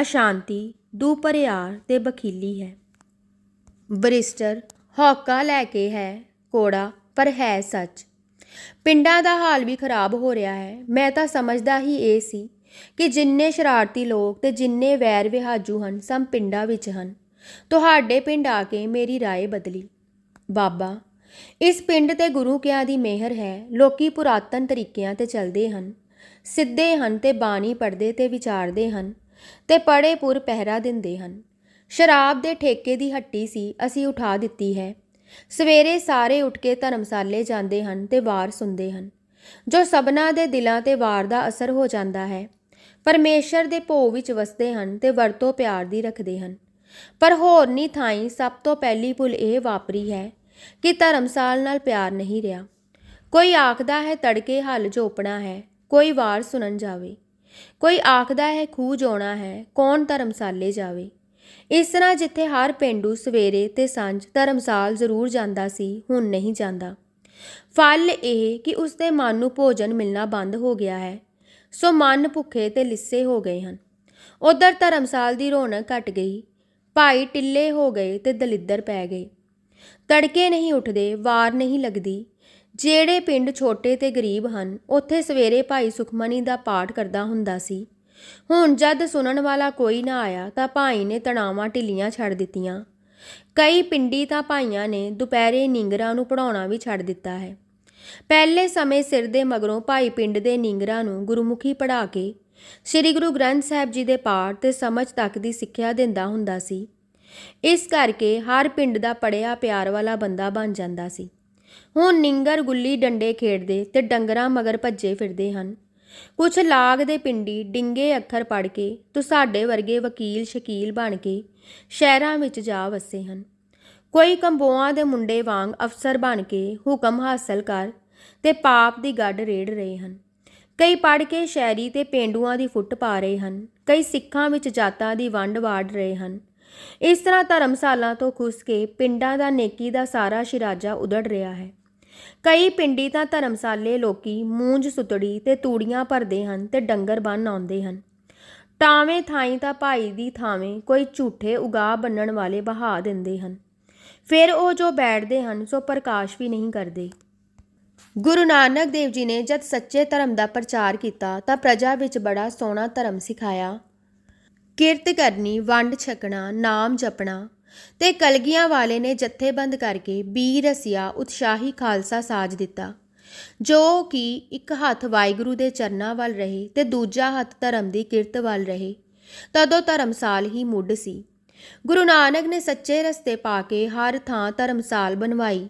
ਅਸ਼ਾਂਤੀ, ਦੁਪਰਿਆਰ ਤੇ ਬਖੀਲੀ ਹੈ। ਬਰਿਸਟਰ ਹੌਕਾ ਲੈ ਕੇ ਹੈ ਕੋੜਾ ਪਰ ਹੈ ਸੱਚ। ਪਿੰਡਾਂ ਦਾ ਹਾਲ ਵੀ ਖਰਾਬ ਹੋ ਰਿਹਾ ਹੈ। ਮੈਂ ਤਾਂ ਸਮਝਦਾ ਹੀ ਇਹ ਸੀ ਕਿ ਜਿੰਨੇ ਸ਼ਰਾਰਤੀ ਲੋਕ ਤੇ ਜਿੰਨੇ ਵੈਰ ਵਿਹਾਜੂ ਹਨ, ਸਭ ਪਿੰਡਾਂ ਵਿੱਚ ਹਨ। ਤੁਹਾਡੇ ਪਿੰਡ ਆ ਕੇ ਮੇਰੀ ਰਾਏ ਬਦਲੀ। ਬਾਬਾ, ਇਸ ਪਿੰਡ ਤੇ ਗੁਰੂ ਕਿਆਂ ਦੀ ਮਿਹਰ ਹੈ। ਲੋਕੀ ਪੁਰਾਤਨ ਤਰੀਕਿਆਂ ਤੇ ਚੱਲਦੇ ਹਨ। ਸਿੱਧੇ ਹਨ ਤੇ ਬਾਣੀ ਪੜਦੇ ਤੇ ਵਿਚਾਰਦੇ ਹਨ ਤੇ ਪੜੇ ਪੁਰ ਪਹਿਰਾ ਦਿੰਦੇ ਹਨ। ਸ਼ਰਾਬ ਦੇ ਠੇਕੇ ਦੀ ਹੱਟੀ ਸੀ, ਅਸੀਂ ਉਠਾ ਦਿੱਤੀ ਹੈ। ਸਵੇਰੇ ਸਾਰੇ ਉੱਠ ਕੇ ਧਰਮਸਾਲੇ ਜਾਂਦੇ ਹਨ ਤੇ ਵਾਰ ਸੁਣਦੇ ਹਨ, ਜੋ ਸਭਨਾ ਦੇ ਦਿਲਾਂ ਤੇ ਵਾਰ ਦਾ ਅਸਰ ਹੋ ਜਾਂਦਾ ਹੈ। ਪਰਮੇਸ਼ਰ ਦੇ ਭੋਗ ਵਿੱਚ ਵਸਦੇ ਹਨ ਤੇ ਵਰਤੋਂ ਪਿਆਰ ਦੀ ਰੱਖਦੇ ਹਨ। ਪਰ ਹੋਰਨੀ ਥਾਈਂ ਸਭ ਤੋਂ ਪਹਿਲੀ ਭੁੱਲ ਇਹ ਵਾਪਰੀ ਹੈ ਕਿ ਧਰਮਸਾਲ ਨਾਲ ਪਿਆਰ ਨਹੀਂ ਰਿਹਾ। ਕੋਈ ਆਖਦਾ ਹੈ ਤੜਕੇ ਹੱਲ ਝੋਪਣਾ ਹੈ, ਕੋਈ ਵਾਰ ਸੁਣਨ ਜਾਵੇ। ਕੋਈ ਆਖਦਾ ਹੈ ਖੂਹ ਜੋਣਾ ਹੈ, ਕੌਣ ਧਰਮਸਾਲੇ ਜਾਵੇ। ਇਸ ਤਰ੍ਹਾਂ ਜਿੱਥੇ ਹਰ ਪਿੰਡੂ ਸਵੇਰੇ ਤੇ ਸਾਂਝ ਧਰਮਸਾਲ ਜ਼ਰੂਰ ਜਾਂਦਾ ਸੀ, ਹੁਣ ਨਹੀਂ ਜਾਂਦਾ। ਫਲ ਇਹ ਕਿ ਉਸ ਦੇ ਮਨ ਨੂੰ ਭੋਜਨ ਮਿਲਣਾ ਬੰਦ ਹੋ ਗਿਆ ਹੈ, ਸੋ ਮਨ ਭੁੱਖੇ ਤੇ ਲਿੱਸੇ ਹੋ ਗਏ ਹਨ। ਉਧਰ ਧਰਮਸਾਲ ਦੀ ਰੌਣਕ ਘਟ ਗਈ, ਭਾਈ ਟਿੱਲੇ ਹੋ ਗਏ ਤੇ ਦਲਿੱਦਰ ਪੈ ਗਏ। ਤੜਕੇ ਨਹੀਂ ਉੱਠਦੇ, ਵਾਰ ਨਹੀਂ ਲੱਗਦੀ। ਜਿਹੜੇ ਪਿੰਡ ਛੋਟੇ ਤੇ ਗਰੀਬ ਹਨ, ਉੱਥੇ ਸਵੇਰੇ ਭਾਈ ਸੁਖਮਨੀ ਦਾ ਪਾਠ ਕਰਦਾ ਹੁੰਦਾ ਸੀ। ਹੁਣ ਜਦ ਸੁਣਨ ਵਾਲਾ ਕੋਈ ਨਾ ਆਇਆ ਤਾਂ ਭਾਈ ਨੇ ਤਣਾਵਾਂ ਢਿੱਲੀਆਂ ਛੱਡ ਦਿੱਤੀਆਂ। ਕਈ ਪਿੰਡੀ ਤਾਂ ਭਾਈਆਂ ਨੇ ਦੁਪਹਿਰੇ ਨਿੰਗਰਾਂ ਨੂੰ ਪੜਾਉਣਾ ਵੀ ਛੱਡ ਦਿੱਤਾ ਹੈ। ਪਹਿਲੇ ਸਮੇਂ ਸਿਰ ਦੇ ਮਗਰੋਂ ਭਾਈ ਪਿੰਡ ਦੇ ਨਿੰਗਰਾਂ ਨੂੰ ਗੁਰਮੁਖੀ ਪੜ੍ਹਾ ਕੇ ਸ੍ਰੀ ਗੁਰੂ ਗ੍ਰੰਥ ਸਾਹਿਬ ਜੀ ਦੇ ਪਾਠ ਤੇ ਸਮਝ ਤੱਕ ਦੀ ਸਿੱਖਿਆ ਦਿੰਦਾ ਹੁੰਦਾ ਸੀ। ਇਸ ਕਰਕੇ ਹਰ ਪਿੰਡ ਦਾ ਪੜਿਆ ਪਿਆਰ ਵਾਲਾ ਬੰਦਾ ਬਣ ਜਾਂਦਾ ਸੀ। ਹੁਣ ਨਿੰਗਰ ਗੁੱਲੀ ਡੰਡੇ ਖੇਡਦੇ ਤੇ ਡੰਗਰਾਂ ਮਗਰ ਭੱਜੇ ਫਿਰਦੇ ਹਨ। ਕੁਛ ਲਾਗ ਦੇ ਪਿੰਡੀ ਡਿੰਗੇ ਅੱਖਰ ਪੜ ਕੇ ਤੂੰ ਸਾਡੇ ਵਰਗੇ ਵਕੀਲ ਸ਼ਕੀਲ ਬਣ ਕੇ ਸ਼ਹਿਰਾਂ ਵਿੱਚ ਜਾ ਵਸੇ ਹਨ। ਕੋਈ ਕੰਬੋਆਂ ਦੇ ਮੁੰਡੇ ਵਾਂਗ ਅਫਸਰ ਬਣ ਕੇ ਹੁਕਮ ਹਾਸਲ ਕਰ ਤੇ ਪਾਪ ਦੀ ਗੱਡ ਰੇੜ ਰਹੇ ਹਨ। ਕਈ ਪੜ ਕੇ ਸ਼ਹਿਰੀ ਤੇ ਪੇਂਡੂਆਂ ਦੀ ਫੁੱਟ ਪਾ ਰਹੇ ਹਨ। ਕਈ ਸਿੱਖਾਂ ਵਿੱਚ ਜਾਤਾਂ ਦੀ ਵੰਡ ਵਾੜ ਰਹੇ ਹਨ। ਇਸ ਤਰ੍ਹਾਂ ਧਰਮਸਾਲਾਂ ਤੋਂ ਖੁੱਸ ਕੇ ਪਿੰਡਾਂ ਦਾ ਨੇਕੀ ਦਾ ਸਾਰਾ ਸ਼ਿਰਾਜਾ ਉਧੜ ਰਿਹਾ ਹੈ। ਕਈ ਪਿੰਡੀ ਤਾਂ ਧਰਮਸਾਲੇ ਲੋਕੀ ਮੂੰਜ ਸੁਤੜੀ ਤੇ ਤੂੜੀਆਂ ਭਰਦੇ ਹਨ ਤੇ ਡੰਗਰ ਬੰਨ ਆਉਂਦੇ ਹਨ। ਟਾਵੇਂ ਥਾਈਂ ਤਾਂ ਭਾਈ ਦੀ ਥਾਵੇਂ ਕੋਈ ਝੂਠੇ ਉਗਾ ਬੰਨਣ ਵਾਲੇ ਬਹਾ ਦਿੰਦੇ ਹਨ। ਫਿਰ ਉਹ ਜੋ ਬੈਠਦੇ ਹਨ, ਸੋ ਪ੍ਰਕਾਸ਼ ਵੀ ਨਹੀਂ ਕਰਦੇ। ਗੁਰੂ ਨਾਨਕ ਦੇਵ ਜੀ ਨੇ ਜਦ ਸੱਚੇ ਧਰਮ ਦਾ ਪ੍ਰਚਾਰ ਕੀਤਾ, ਤਾਂ ਪ੍ਰਜਾ ਵਿੱਚ ਬੜਾ ਸੋਹਣਾ ਧਰਮ ਸਿਖਾਇਆ। ਕਿਰਤ ਕਰਨੀ, ਵੰਡ ਛਕਣਾ, ਨਾਮ ਜਪਣਾ ਤੇ ਕਲਗੀਆਂ ਵਾਲੇ ਨੇ ਜਥੇਬੰਦ ਕਰਕੇ ਬੀ ਰਸਿਆ ਉਤਸ਼ਾਹੀ ਖਾਲਸਾ ਸਾਜ ਦਿੱਤਾ, ਜੋ ਕਿ ਇੱਕ ਹੱਥ ਵਾਹਿਗੁਰੂ ਦੇ ਚਰਨਾਂ ਵੱਲ ਰਹੇ ਤੇ ਦੂਜਾ ਹੱਥ ਧਰਮ ਦੀ ਕਿਰਤ ਵੱਲ ਰਹੇ, ਤਦੋਂ ਧਰਮਸਾਲ ਹੀ ਮੁੱਢ ਸੀ। ਗੁਰੂ ਨਾਨਕ ਨੇ ਸੱਚੇ ਰਸਤੇ ਪਾ ਕੇ ਹਰ ਥਾਂ ਧਰਮਸਾਲ ਬਣਵਾਈ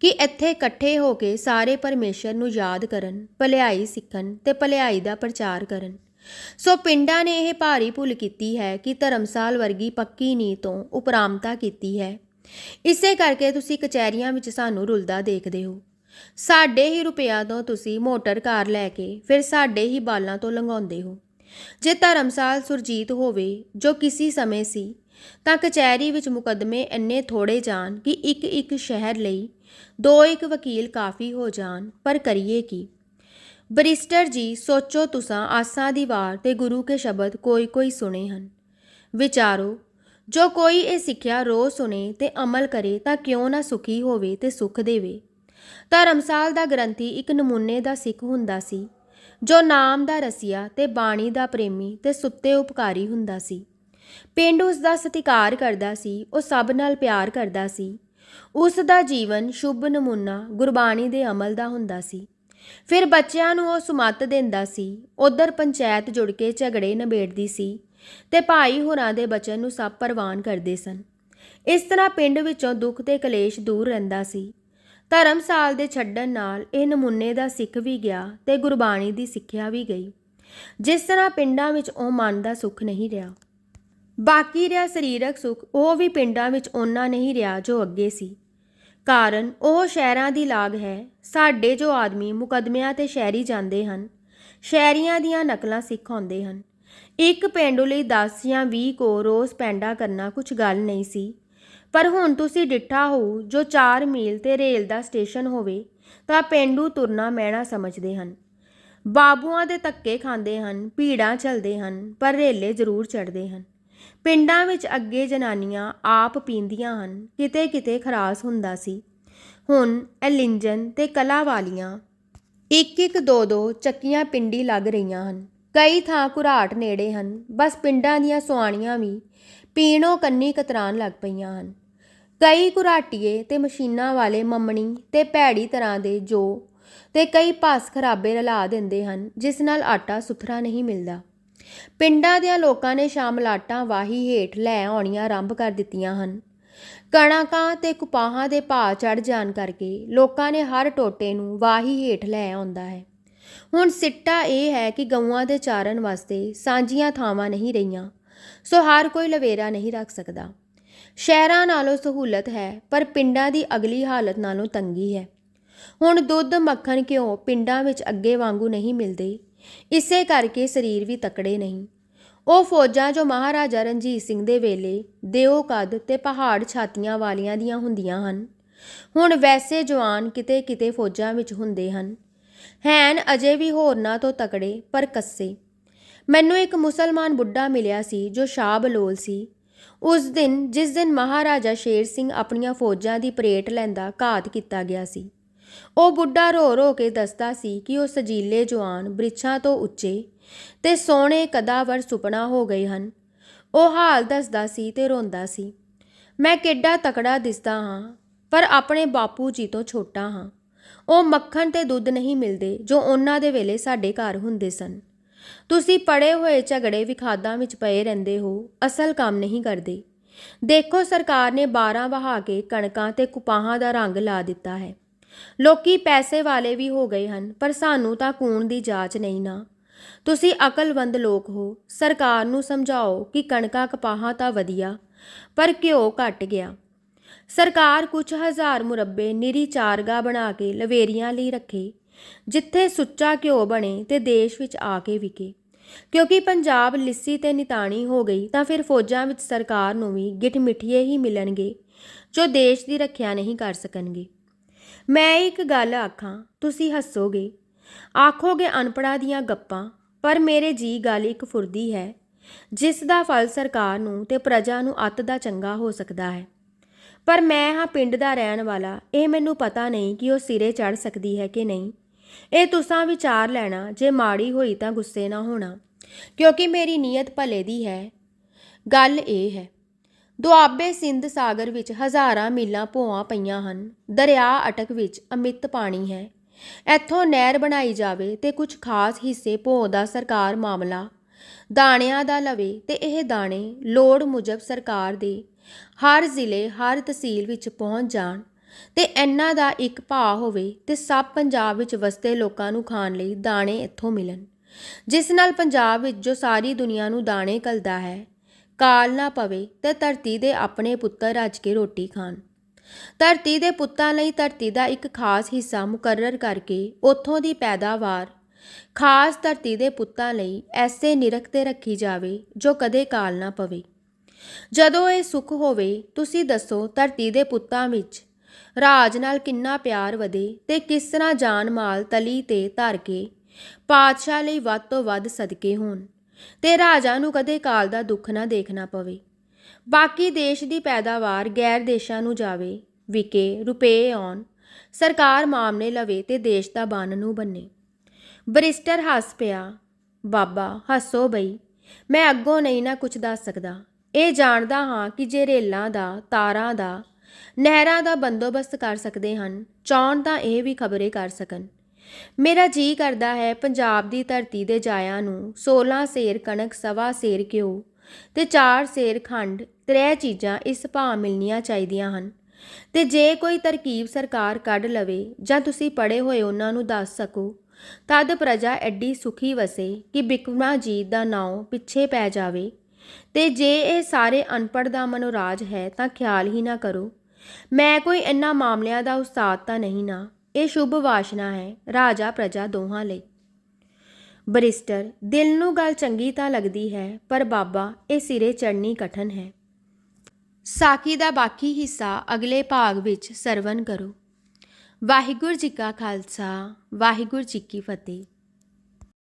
ਕਿ ਇੱਥੇ ਇਕੱਠੇ ਹੋ ਕੇ ਸਾਰੇ ਪਰਮੇਸ਼ਰ ਨੂੰ ਯਾਦ ਕਰਨ, ਭਲਾਈ ਸਿੱਖਣ ਤੇ ਭਲਾਈ ਦਾ ਪ੍ਰਚਾਰ ਕਰਨ। ਸੋ ਪਿੰਡਾਂ ਨੇ ਇਹ ਭਾਰੀ ਭੁੱਲ ਕੀਤੀ ਹੈ ਕਿ ਧਰਮਸਾਲ ਵਰਗੀ ਪੱਕੀ ਨੀਂਹ ਤੋਂ ਉਪਰਾਮਤਾ ਕੀਤੀ ਹੈ। ਇਸੇ ਕਰਕੇ ਤੁਸੀਂ ਕਚਹਿਰੀਆਂ ਵਿੱਚ ਸਾਨੂੰ ਰੁਲਦਾ ਦੇਖਦੇ ਹੋ। ਸਾਡੇ ਹੀ ਰੁਪਿਆਂ ਤੋਂ ਤੁਸੀਂ ਮੋਟਰ ਕਾਰ ਲੈ ਕੇ ਫਿਰ ਸਾਡੇ ਹੀ ਬਾਲਾਂ ਤੋਂ ਲੰਘਾਉਂਦੇ ਹੋ। ਜੇ ਧਰਮਸਾਲ ਸੁਰਜੀਤ ਹੋਵੇ, ਜੋ ਕਿਸੇ ਸਮੇਂ ਸੀ, ਤਾਂ ਕਚਹਿਰੀ ਵਿੱਚ ਮੁਕੱਦਮੇ ਇੰਨੇ ਥੋੜੇ ਜਾਣ ਕਿ ਇੱਕ ਇੱਕ ਸ਼ਹਿਰ ਲਈ ਦੋ ਇੱਕ ਵਕੀਲ ਕਾਫੀ ਹੋ ਜਾਣ, ਪਰ ਕਰੀਏ ਕੀ? ਬਰਿਸਟਰ ਜੀ, ਸੋਚੋ ਤੁਸਾਂ ਆਸਾਂ ਦੀ ਵਾਰ ਤੇ ਗੁਰੂ ਕੇ ਸ਼ਬਦ ਕੋਈ ਕੋਈ ਸੁਣੇ ਹਨ। ਵਿਚਾਰੋ, ਜੋ ਕੋਈ ਇਹ ਸਿੱਖਿਆ ਰੋ ਸੁਣੇ ਤੇ ਅਮਲ ਕਰੇ ਤਾਂ ਕਿਉਂ ਨਾ ਸੁਖੀ ਹੋਵੇ ਤੇ ਸੁਖ ਦੇਵੇ? ਧਰਮਸਾਲ ਦਾ ਗ੍ਰੰਥੀ ਇੱਕ ਨਮੂਨੇ ਦਾ ਸਿੱਖ ਹੁੰਦਾ ਸੀ, ਜੋ ਨਾਮ ਦਾ ਰਸੀਆ ਤੇ ਬਾਣੀ ਦਾ ਪ੍ਰੇਮੀ ਤੇ ਸੁੱਤੇ ਉਪਕਾਰੀ ਹੁੰਦਾ ਸੀ। ਪਿੰਡ ਉਸ ਦਾ ਸਤਿਕਾਰ ਕਰਦਾ ਸੀ, ਉਹ ਸਭ ਨਾਲ ਪਿਆਰ ਕਰਦਾ ਸੀ। ਉਸ ਦਾ ਜੀਵਨ ਸ਼ੁਭ ਨਮੂਨਾ ਗੁਰਬਾਣੀ ਦੇ ਅਮਲ ਦਾ ਹੁੰਦਾ ਸੀ। ਫਿਰ ਬੱਚਿਆਂ ਨੂੰ ਉਹ ਸੁਮੱਤ ਦਿੰਦਾ ਸੀ। ਉਧਰ ਪੰਚਾਇਤ ਜੁੜ ਕੇ ਝਗੜੇ ਨਿਬੇੜਦੀ ਸੀ ਤੇ ਭਾਈ ਹੋਰਾਂ ਦੇ ਬਚਨ ਨੂੰ ਸਭ ਪ੍ਰਵਾਨ ਕਰਦੇ ਸਨ। ਇਸ ਤਰ੍ਹਾਂ ਪਿੰਡ ਵਿੱਚੋਂ ਦੁੱਖ ਤੇ ਕਲੇਸ਼ ਦੂਰ ਰਹਿੰਦਾ ਸੀ। ਧਰਮਸਾਲ ਦੇ ਛੱਡਣ ਨਾਲ ਇਹ ਨਮੂਨੇ ਦਾ ਸਿੱਖ ਵੀ ਗਿਆ ਤੇ ਗੁਰਬਾਣੀ ਦੀ ਸਿੱਖਿਆ ਵੀ ਗਈ। ਜਿਸ ਤਰ੍ਹਾਂ ਪਿੰਡਾਂ ਵਿੱਚ ਉਹ ਮਨ ਦਾ ਸੁੱਖ ਨਹੀਂ ਰਿਹਾ। ਬਾਕੀ ਰਿਹਾ ਸਰੀਰਕ ਸੁੱਖ, ਉਹ ਵੀ ਪਿੰਡਾਂ ਵਿੱਚ ਓਨਾ ਨਹੀਂ ਰਿਹਾ ਜੋ ਅੱਗੇ ਸੀ। ਕਾਰਨ ਉਹ ਸ਼ਹਿਰਾਂ ਦੀ ਲਾਗ ਹੈ। ਸਾਡੇ ਜੋ ਆਦਮੀ ਮੁਕਦਮਿਆਂ ਤੇ ਸ਼ਹਿਰੀ ਜਾਂਦੇ ਹਨ, ਸ਼ਹਿਰੀਆਂ ਦੀਆਂ ਨਕਲਾਂ ਸਿੱਖ ਆਉਂਦੇ ਹਨ। ਇੱਕ ਪਿੰਡੂ ਲਈ 10 ਜਾਂ 20 ਕੋ ਰੋਜ਼ ਪੈਂਡਾ ਕਰਨਾ ਕੁਝ ਗੱਲ ਨਹੀਂ ਸੀ। ਪਰ ਹੁਣ ਤੁਸੀਂ ਡਿੱਠਾ ਹੋ, ਜੋ 4 ਮੀਲ ਤੇ ਰੇਲ ਦਾ ਸਟੇਸ਼ਨ ਹੋਵੇ, ਤਾਂ ਪਿੰਡੂ ਤੁਰਨਾ ਮਹਿਣਾ ਸਮਝਦੇ ਹਨ। ਬਾਬੂਆਂ ਦੇ ਧੱਕੇ ਖਾਂਦੇ ਹਨ, ਭੀੜਾਂ ਚਲਦੇ ਹਨ, ਪਰ ਰੇਲੇ ਜ਼ਰੂਰ ਚੜਦੇ ਹਨ। ਪਿੰਡਾਂ ਵਿੱਚ ਅੱਗੇ ਜਨਾਨੀਆਂ ਆਪ ਪੀਂਦੀਆਂ ਹਨ, ਕਿਤੇ ਕਿਤੇ ਖਰਾਸ ਹੁੰਦਾ ਸੀ। ਹੁਣ ਐਲਿੰਜਨ ਲਿੰਜਨ ਤੇ ਕਲਾ ਵਾਲੀਆਂ ਇੱਕ ਇੱਕ ਦੋ ਦੋ ਚੱਕੀਆਂ ਪਿੰਡੀ ਲੱਗ ਰਹੀਆਂ ਹਨ। ਕਈ ਥਾਂ ਘੁਰਾਟ ਨੇੜੇ ਹਨ, ਬਸ ਪਿੰਡਾਂ ਦੀਆਂ ਸੁਆਣੀਆਂ ਵੀ ਪੀਣੋ ਕੰਨੀ ਕਤਰਾਨ ਲੱਗ ਪਈਆਂ ਹਨ। ਕਈ ਘੁਰਾਟੀਏ ਤੇ ਮਸ਼ੀਨਾਂ ਵਾਲੇ ਮੰਮਣੀ ਤੇ ਭੈੜੀ ਤਰ੍ਹਾਂ ਦੇ ਜੋ ਤੇ ਕਈ ਪਾਸ ਖਰਾਬੇ ਰਲਾ ਦਿੰਦੇ ਹਨ, ਜਿਸ ਨਾਲ ਆਟਾ ਸੁਥਰਾ ਨਹੀਂ ਮਿਲਦਾ। ਪਿੰਡਾਂ ਦੇ ਲੋਕਾਂ ਨੇ ਸ਼ਾਮਲਾਟਾਂ ਵਾਹੀ ਹੇਠ ਲੈ ਆਉਣੀਆਂ ਆਰੰਭ ਕਰ ਦਿੱਤੀਆਂ ਹਨ। ਕਣਕਾਂ ਤੇ ਕੁਪਾਹਾਂ ਦੇ ਭਾਅ ਚੜ ਜਾਣ ਕਰਕੇ ਲੋਕਾਂ ਨੇ ਹਰ ਟੋਟੇ ਨੂੰ ਵਾਹੀ ਹੇਠ ਲੈ ਆਉਂਦਾ ਹੈ। ਹੁਣ ਸਿੱਟਾ ਇਹ ਹੈ ਕਿ ਗਊਆਂ ਦੇ ਚਾਰਨ ਵਾਸਤੇ ਸਾਂਝੀਆਂ ਥਾਵਾਂ ਨਹੀਂ ਰਹੀਆਂ, ਸੋ ਹਰ ਕੋਈ ਲਵੇਰਾ ਨਹੀਂ ਰੱਖ ਸਕਦਾ। ਸ਼ਹਿਰਾਂ ਨਾਲੋਂ ਸਹੂਲਤ ਹੈ, ਪਰ ਪਿੰਡਾਂ ਦੀ ਅਗਲੀ ਹਾਲਤ ਨਾਲੋਂ ਤੰਗੀ ਹੈ। ਹੁਣ ਦੁੱਧ, ਮੱਖਣ ਘਿਓ ਪਿੰਡਾਂ ਵਿੱਚ ਅੱਗੇ ਵਾਂਗੂ ਨਹੀਂ ਮਿਲਦੇ ਇਸੇ ਕਰਕੇ ਸਰੀਰ ਵੀ ਤਕੜੇ ਨਹੀਂ। ਉਹ ਫੌਜਾਂ ਜੋ ਮਹਾਰਾਜਾ ਰਣਜੀਤ ਸਿੰਘ ਦੇ ਵੇਲੇ ਦਿਓ ਕੱਦ ਤੇ ਪਹਾੜ ਛਾਤੀਆਂ ਵਾਲੀਆਂ ਦੀਆਂ ਹੁੰਦੀਆਂ ਹਨ। ਹੁਣ ਵੈਸੇ ਜਵਾਨ ਕਿਤੇ ਕਿਤੇ ਫੌਜਾਂ ਵਿੱਚ ਹੁੰਦੇ ਹਨ। ਹੈਨ ਅਜੇ ਵੀ ਹੋਰਨਾਂ ਤੋਂ ਤਕੜੇ, ਪਰ ਕੱਸੇ। ਮੈਨੂੰ ਇੱਕ ਮੁਸਲਮਾਨ ਬੁੱਢਾ ਮਿਲਿਆ ਸੀ ਜੋ ਸ਼ਾਹ ਬਲੋਲ ਸੀ। ਉਸ ਦਿਨ, ਜਿਸ ਦਿਨ ਮਹਾਰਾਜਾ ਸ਼ੇਰ ਸਿੰਘ ਆਪਣੀਆਂ ਫੌਜਾਂ ਦੀ ਪਰੇਡ ਲੈਂਦਾ ਘਾਤ ਕੀਤਾ ਗਿਆ ਸੀ। ਉਹ ਬੁੱਢਾ ਰੋ ਰੋ ਕੇ ਦੱਸਦਾ ਸੀ ਕਿ ਉਹ ਸਜੀਲੇ ਜਵਾਨ ਬ੍ਰਿਛਾਂ ਤੋਂ ਉੱਚੇ ਤੇ ਸੋਹਣੇ ਕਦਾਵਰ ਸੁਪਨਾ ਹੋ ਗਏ ਹਨ। ਉਹ ਹਾਲ ਦੱਸਦਾ ਸੀ ਤੇ ਰੋਂਦਾ ਸੀ, ਮੈਂ ਕਿੱਡਾ ਤਕੜਾ ਦਿਸਦਾ ਹਾਂ, ਪਰ ਆਪਣੇ ਬਾਪੂ ਜੀ ਤੋਂ ਛੋਟਾ ਹਾਂ। ਉਹ ਮੱਖਣ ਤੇ ਦੁੱਧ ਨਹੀਂ ਮਿਲਦੇ ਜੋ ਉਹਨਾਂ ਦੇ ਵੇਲੇ ਸਾਡੇ ਘਰ ਹੁੰਦੇ ਸਨ। ਤੁਸੀਂ ਪੜੇ ਹੋਏ ਝਗੜੇ ਵਿਖਾਦਾਂ ਵਿੱਚ ਪਏ ਰਹਿੰਦੇ ਹੋ, ਅਸਲ ਕੰਮ ਨਹੀਂ ਕਰਦੇ। ਦੇਖੋ ਸਰਕਾਰ ਨੇ 12 ਵਹਾ ਕੇ ਕਣਕਾਂ ਤੇ ਕੁਪਾਹਾਂ ਦਾ ਰੰਗ ਲਾ ਦਿੱਤਾ ਹੈ। ਲੋਕੀ ਪੈਸੇ ਵਾਲੇ ਵੀ ਹੋ ਗਏ ਹਨ, ਪਰ ਸਾਨੂੰ ਤਾਂ ਕੂਣ ਦੀ ਜਾਂਚ ਨਹੀਂ ਨਾ। ਤੁਸੀਂ ਅਕਲਵੰਦ ਲੋਕ ਹੋ, ਸਰਕਾਰ ਨੂੰ ਸਮਝਾਓ ਕਿ ਕਣਕਾਂ ਕਪਾਹਾਂ ਤਾਂ ਵਧੀਆ, ਪਰ ਘਿਓ ਘਟ ਗਿਆ। ਸਰਕਾਰ ਕੁਝ ਹਜ਼ਾਰ ਮੁਰੱਬੇ ਨਿਰੀ ਚਾਰਗਾ ਬਣਾ ਕੇ ਲਵੇਰੀਆਂ ਲਈ ਰੱਖੇ, ਜਿੱਥੇ ਸੁੱਚਾ ਘਿਓ ਬਣੇ ਤੇ ਦੇਸ਼ ਵਿੱਚ ਆ ਕੇ ਵਿਕੇ। ਕਿਉਂਕਿ ਪੰਜਾਬ ਲਿੱਸੀ ਤੇ ਨਿਤਾਣੀ ਹੋ ਗਈ, ਤਾਂ ਫਿਰ ਫੌਜਾਂ ਵਿੱਚ ਸਰਕਾਰ ਨੂੰ ਵੀ ਗਿੱਠ ਮਿੱਠੀਏ ਹੀ ਮਿਲਣਗੇ, ਜੋ ਦੇਸ਼ ਦੀ ਰੱਖਿਆ ਨਹੀਂ ਕਰ ਸਕਣਗੇ। ਮੈਂ ਇੱਕ ਗੱਲ ਆਖਾਂ, ਤੁਸੀਂ ਹੱਸੋਗੇ। ਆਖੋਗੇ ਅਨਪੜ੍ਹਾਂ ਦੀਆਂ ਗੱਪਾਂ, ਪਰ ਮੇਰੇ ਜੀ ਗੱਲ ਇੱਕ ਫੁਰਦੀ ਹੈ, ਜਿਸ ਦਾ ਫਲ ਸਰਕਾਰ ਨੂੰ ਤੇ ਪ੍ਰਜਾ ਨੂੰ ਅੱਤ ਦਾ ਚੰਗਾ ਹੋ ਸਕਦਾ ਹੈ। ਪਰ ਮੈਂ ਹਾਂ ਪਿੰਡ ਦਾ ਰਹਿਣ ਵਾਲਾ, ਇਹ ਮੈਨੂੰ ਪਤਾ ਨਹੀਂ ਕਿ ਉਹ ਸਿਰੇ ਚੜ ਸਕਦੀ ਹੈ ਕਿ ਨਹੀਂ। ਇਹ ਤੁਸਾਂ ਵਿਚਾਰ ਲੈਣਾ, ਜੇ ਮਾੜੀ ਹੋਈ ਤਾਂ ਗੁੱਸੇ ਨਾ ਹੋਣਾ, ਕਿਉਂਕਿ ਮੇਰੀ ਨੀਅਤ ਭਲੇ ਦੀ ਹੈ। ਗੱਲ ਇਹ ਹੈ ਦੁਆਬੇ ਸਿੰਧ ਸਾਗਰ ਵਿੱਚ ਹਜ਼ਾਰਾਂ ਮੀਲਾਂ ਭੋਆਂ ਪਈਆਂ ਹਨ। ਦਰਿਆ ਅਟਕ ਵਿੱਚ ਅਮਿਤ ਪਾਣੀ ਹੈ। ਇੱਥੋਂ ਨਹਿਰ ਬਣਾਈ ਜਾਵੇ ਤੇ ਕੁਝ ਖਾਸ ਹਿੱਸੇ ਭੋਂ ਦਾ ਸਰਕਾਰ ਮਾਮਲਾ। ਦਾਣਿਆਂ ਦਾ ਲਵੇ ਤੇ ਇਹ ਦਾਣੇ ਲੋੜ ਮੁਜਬ ਸਰਕਾਰ ਦੇ ਹਰ ਜ਼ਿਲ੍ਹੇ, ਹਰ ਤਹਿਸੀਲ ਵਿੱਚ ਪਹੁੰਚ ਜਾਣ ਤੇ ਇਹਨਾਂ ਦਾ ਇੱਕ ਭਾਅ ਹੋਵੇ ਤੇ ਸਭ ਪੰਜਾਬ ਵਿੱਚ ਵਸਦੇ ਲੋਕਾਂ ਨੂੰ ਖਾਣ ਲਈ ਦਾਣੇ ਇੱਥੋਂ ਮਿਲਣ। ਜਿਸ ਨਾਲ ਪੰਜਾਬ ਵਿੱਚ ਜੋ ਸਾਰੀ ਦੁਨੀਆ ਨੂੰ ਦਾਣੇ ਕਲਦਾ ਹੈ ਕਾਲ ਨਾ ਪਵੇ ਤੇ ਧਰਤੀ ਦੇ ਆਪਣੇ ਪੁੱਤਰ ਰੱਜ ਕੇ ਰੋਟੀ ਖਾਣ। ਧਰਤੀ ਦੇ ਪੁੱਤਾਂ ਲਈ ਧਰਤੀ ਦਾ ਇੱਕ ਖਾਸ ਹਿੱਸਾ ਮੁਕਰਰ ਕਰਕੇ ਉੱਥੋਂ ਦੀ ਪੈਦਾਵਾਰ, ਖਾਸ ਧਰਤੀ ਦੇ ਪੁੱਤਾਂ ਲਈ ਐਸੇ ਨਿਰਖ ਤੇ ਰੱਖੀ ਜਾਵੇ ਜੋ ਕਦੇ ਕਾਲ ਨਾ ਪਵੇ। ਜਦੋਂ ਇਹ ਸੁੱਖ ਹੋਵੇ, ਤੁਸੀਂ ਦੱਸੋ ਧਰਤੀ ਦੇ ਪੁੱਤਾਂ ਵਿੱਚ ਰਾਜ ਨਾਲ ਕਿੰਨਾ ਪਿਆਰ ਵਧੇ ਤੇ ਕਿਸ ਤਰ੍ਹਾਂ ਜਾਨ ਮਾਲ ਤਲੀ ਤੇ ਧਰ ਕੇ ਪਾਤਸ਼ਾਹ ਲਈ ਵੱਧ ਤੋਂ ਵੱਧ ਸਦਕੇ ਹੋਣ। ਤੇ ਰਾਜਾ ਨੂੰ ਕਦੇ ਕਾਲ ਦਾ ਦੁੱਖ ਨਾ ਦੇਖਣਾ ਪਵੇ। ਬਾਕੀ ਦੇਸ਼ ਦੀ ਪੈਦਾਵਾਰ ਗੈਰ ਦੇਸ਼ਾਂ ਨੂੰ ਜਾਵੇ, ਵਿਕੇ, ਰੁਪਏ ਆਉਣ, ਸਰਕਾਰ ਮਾਮਲੇ ਲਵੇ ਤੇ ਦੇਸ਼ ਦਾ ਬੰਨ ਨੂੰ ਬੰਨੇ। ਬਰਿਸਟਰ ਹੱਸ ਪਿਆ, ਬਾਬਾ, ਹੱਸੋ ਬਈ, ਮੈਂ ਅੱਗੋਂ ਨਹੀਂ ਨਾ ਕੁਝ ਦੱਸ ਸਕਦਾ। ਇਹ ਜਾਣਦਾ ਹਾਂ ਕਿ ਜੇ ਰੇਲਾਂ ਦਾ, ਤਾਰਾਂ ਦਾ, ਨਹਿਰਾਂ ਦਾ ਬੰਦੋਬਸਤ ਕਰ ਸਕਦੇ ਹਨ ਚਾਹੁਣ ਤਾਂ ਇਹ ਵੀ ਖਬਰੇ ਕਰ ਸਕਣ। ਮੇਰਾ ਜੀ ਕਰਦਾ ਹੈ ਪੰਜਾਬ ਦੀ ਧਰਤੀ ਦੇ ਜਾਇਆਂ ਨੂੰ 16 ਸੇਰ ਕਣਕ, ਸਵਾ ਸੇਰ ਘਿਓ ਤੇ 4 ਸੇਰ ਖੰਡ, ਤਰੇ ਚੀਜ਼ਾਂ ਇਸ ਭਾਅ ਮਿਲਣੀਆਂ ਚਾਹੀਦੀਆਂ ਹਨ। ਤੇ ਜੇ ਕੋਈ ਤਰਕੀਬ ਸਰਕਾਰ ਕੱਢ ਲਵੇ ਜਾਂ ਤੁਸੀਂ ਪੜੇ ਹੋਏ ਉਹਨਾਂ ਨੂੰ ਦੱਸ ਸਕੋ, ਤਦ ਪ੍ਰਜਾ ਐਡੀ ਸੁਖੀ ਵਸੇ ਕਿ ਬਿਕਮਾਜੀਤ ਦਾ ਨਾਉ ਪਿੱਛੇ ਪੈ ਜਾਵੇ। ਤੇ ਜੇ ਇਹ ਸਾਰੇ ਅਨਪੜ੍ਹ ਦਾ ਮਨੋਰਾਜ ਹੈ ਤਾਂ ਖਿਆਲ ਹੀ ਨਾ ਕਰੋ। ਮੈਂ ਕੋਈ ਇੰਨਾ ਮਾਮਲਿਆਂ ਦਾ ਉਸਤਾਦ ਤਾਂ ਨਹੀਂ ਨਾ। ਇਹ ਸ਼ੁਭ ਵਾਸ਼ਨਾ ਹੈ ਰਾਜਾ ਪ੍ਰਜਾ ਦੋਹਾਂ ਲਈ। ਬਰਿਸਟਰ, ਦਿਲ ਨੂੰ ਗੱਲ ਚੰਗੀ ਤਾਂ ਲੱਗਦੀ ਹੈ, ਪਰ ਬਾਬਾ, ਇਹ ਸਿਰੇ ਚੜਨੀ ਕਠਨ ਹੈ। ਸਾਕੀ ਦਾ ਬਾਕੀ ਹਿੱਸਾ ਅਗਲੇ ਭਾਗ ਵਿੱਚ ਸਰਵਨ ਕਰੋ। ਵਾਹਿਗੁਰੂ ਜੀ ਕਾ ਖਾਲਸਾ, ਵਾਹਿਗੁਰੂ ਜੀ ਕੀ ਫਤਿਹ।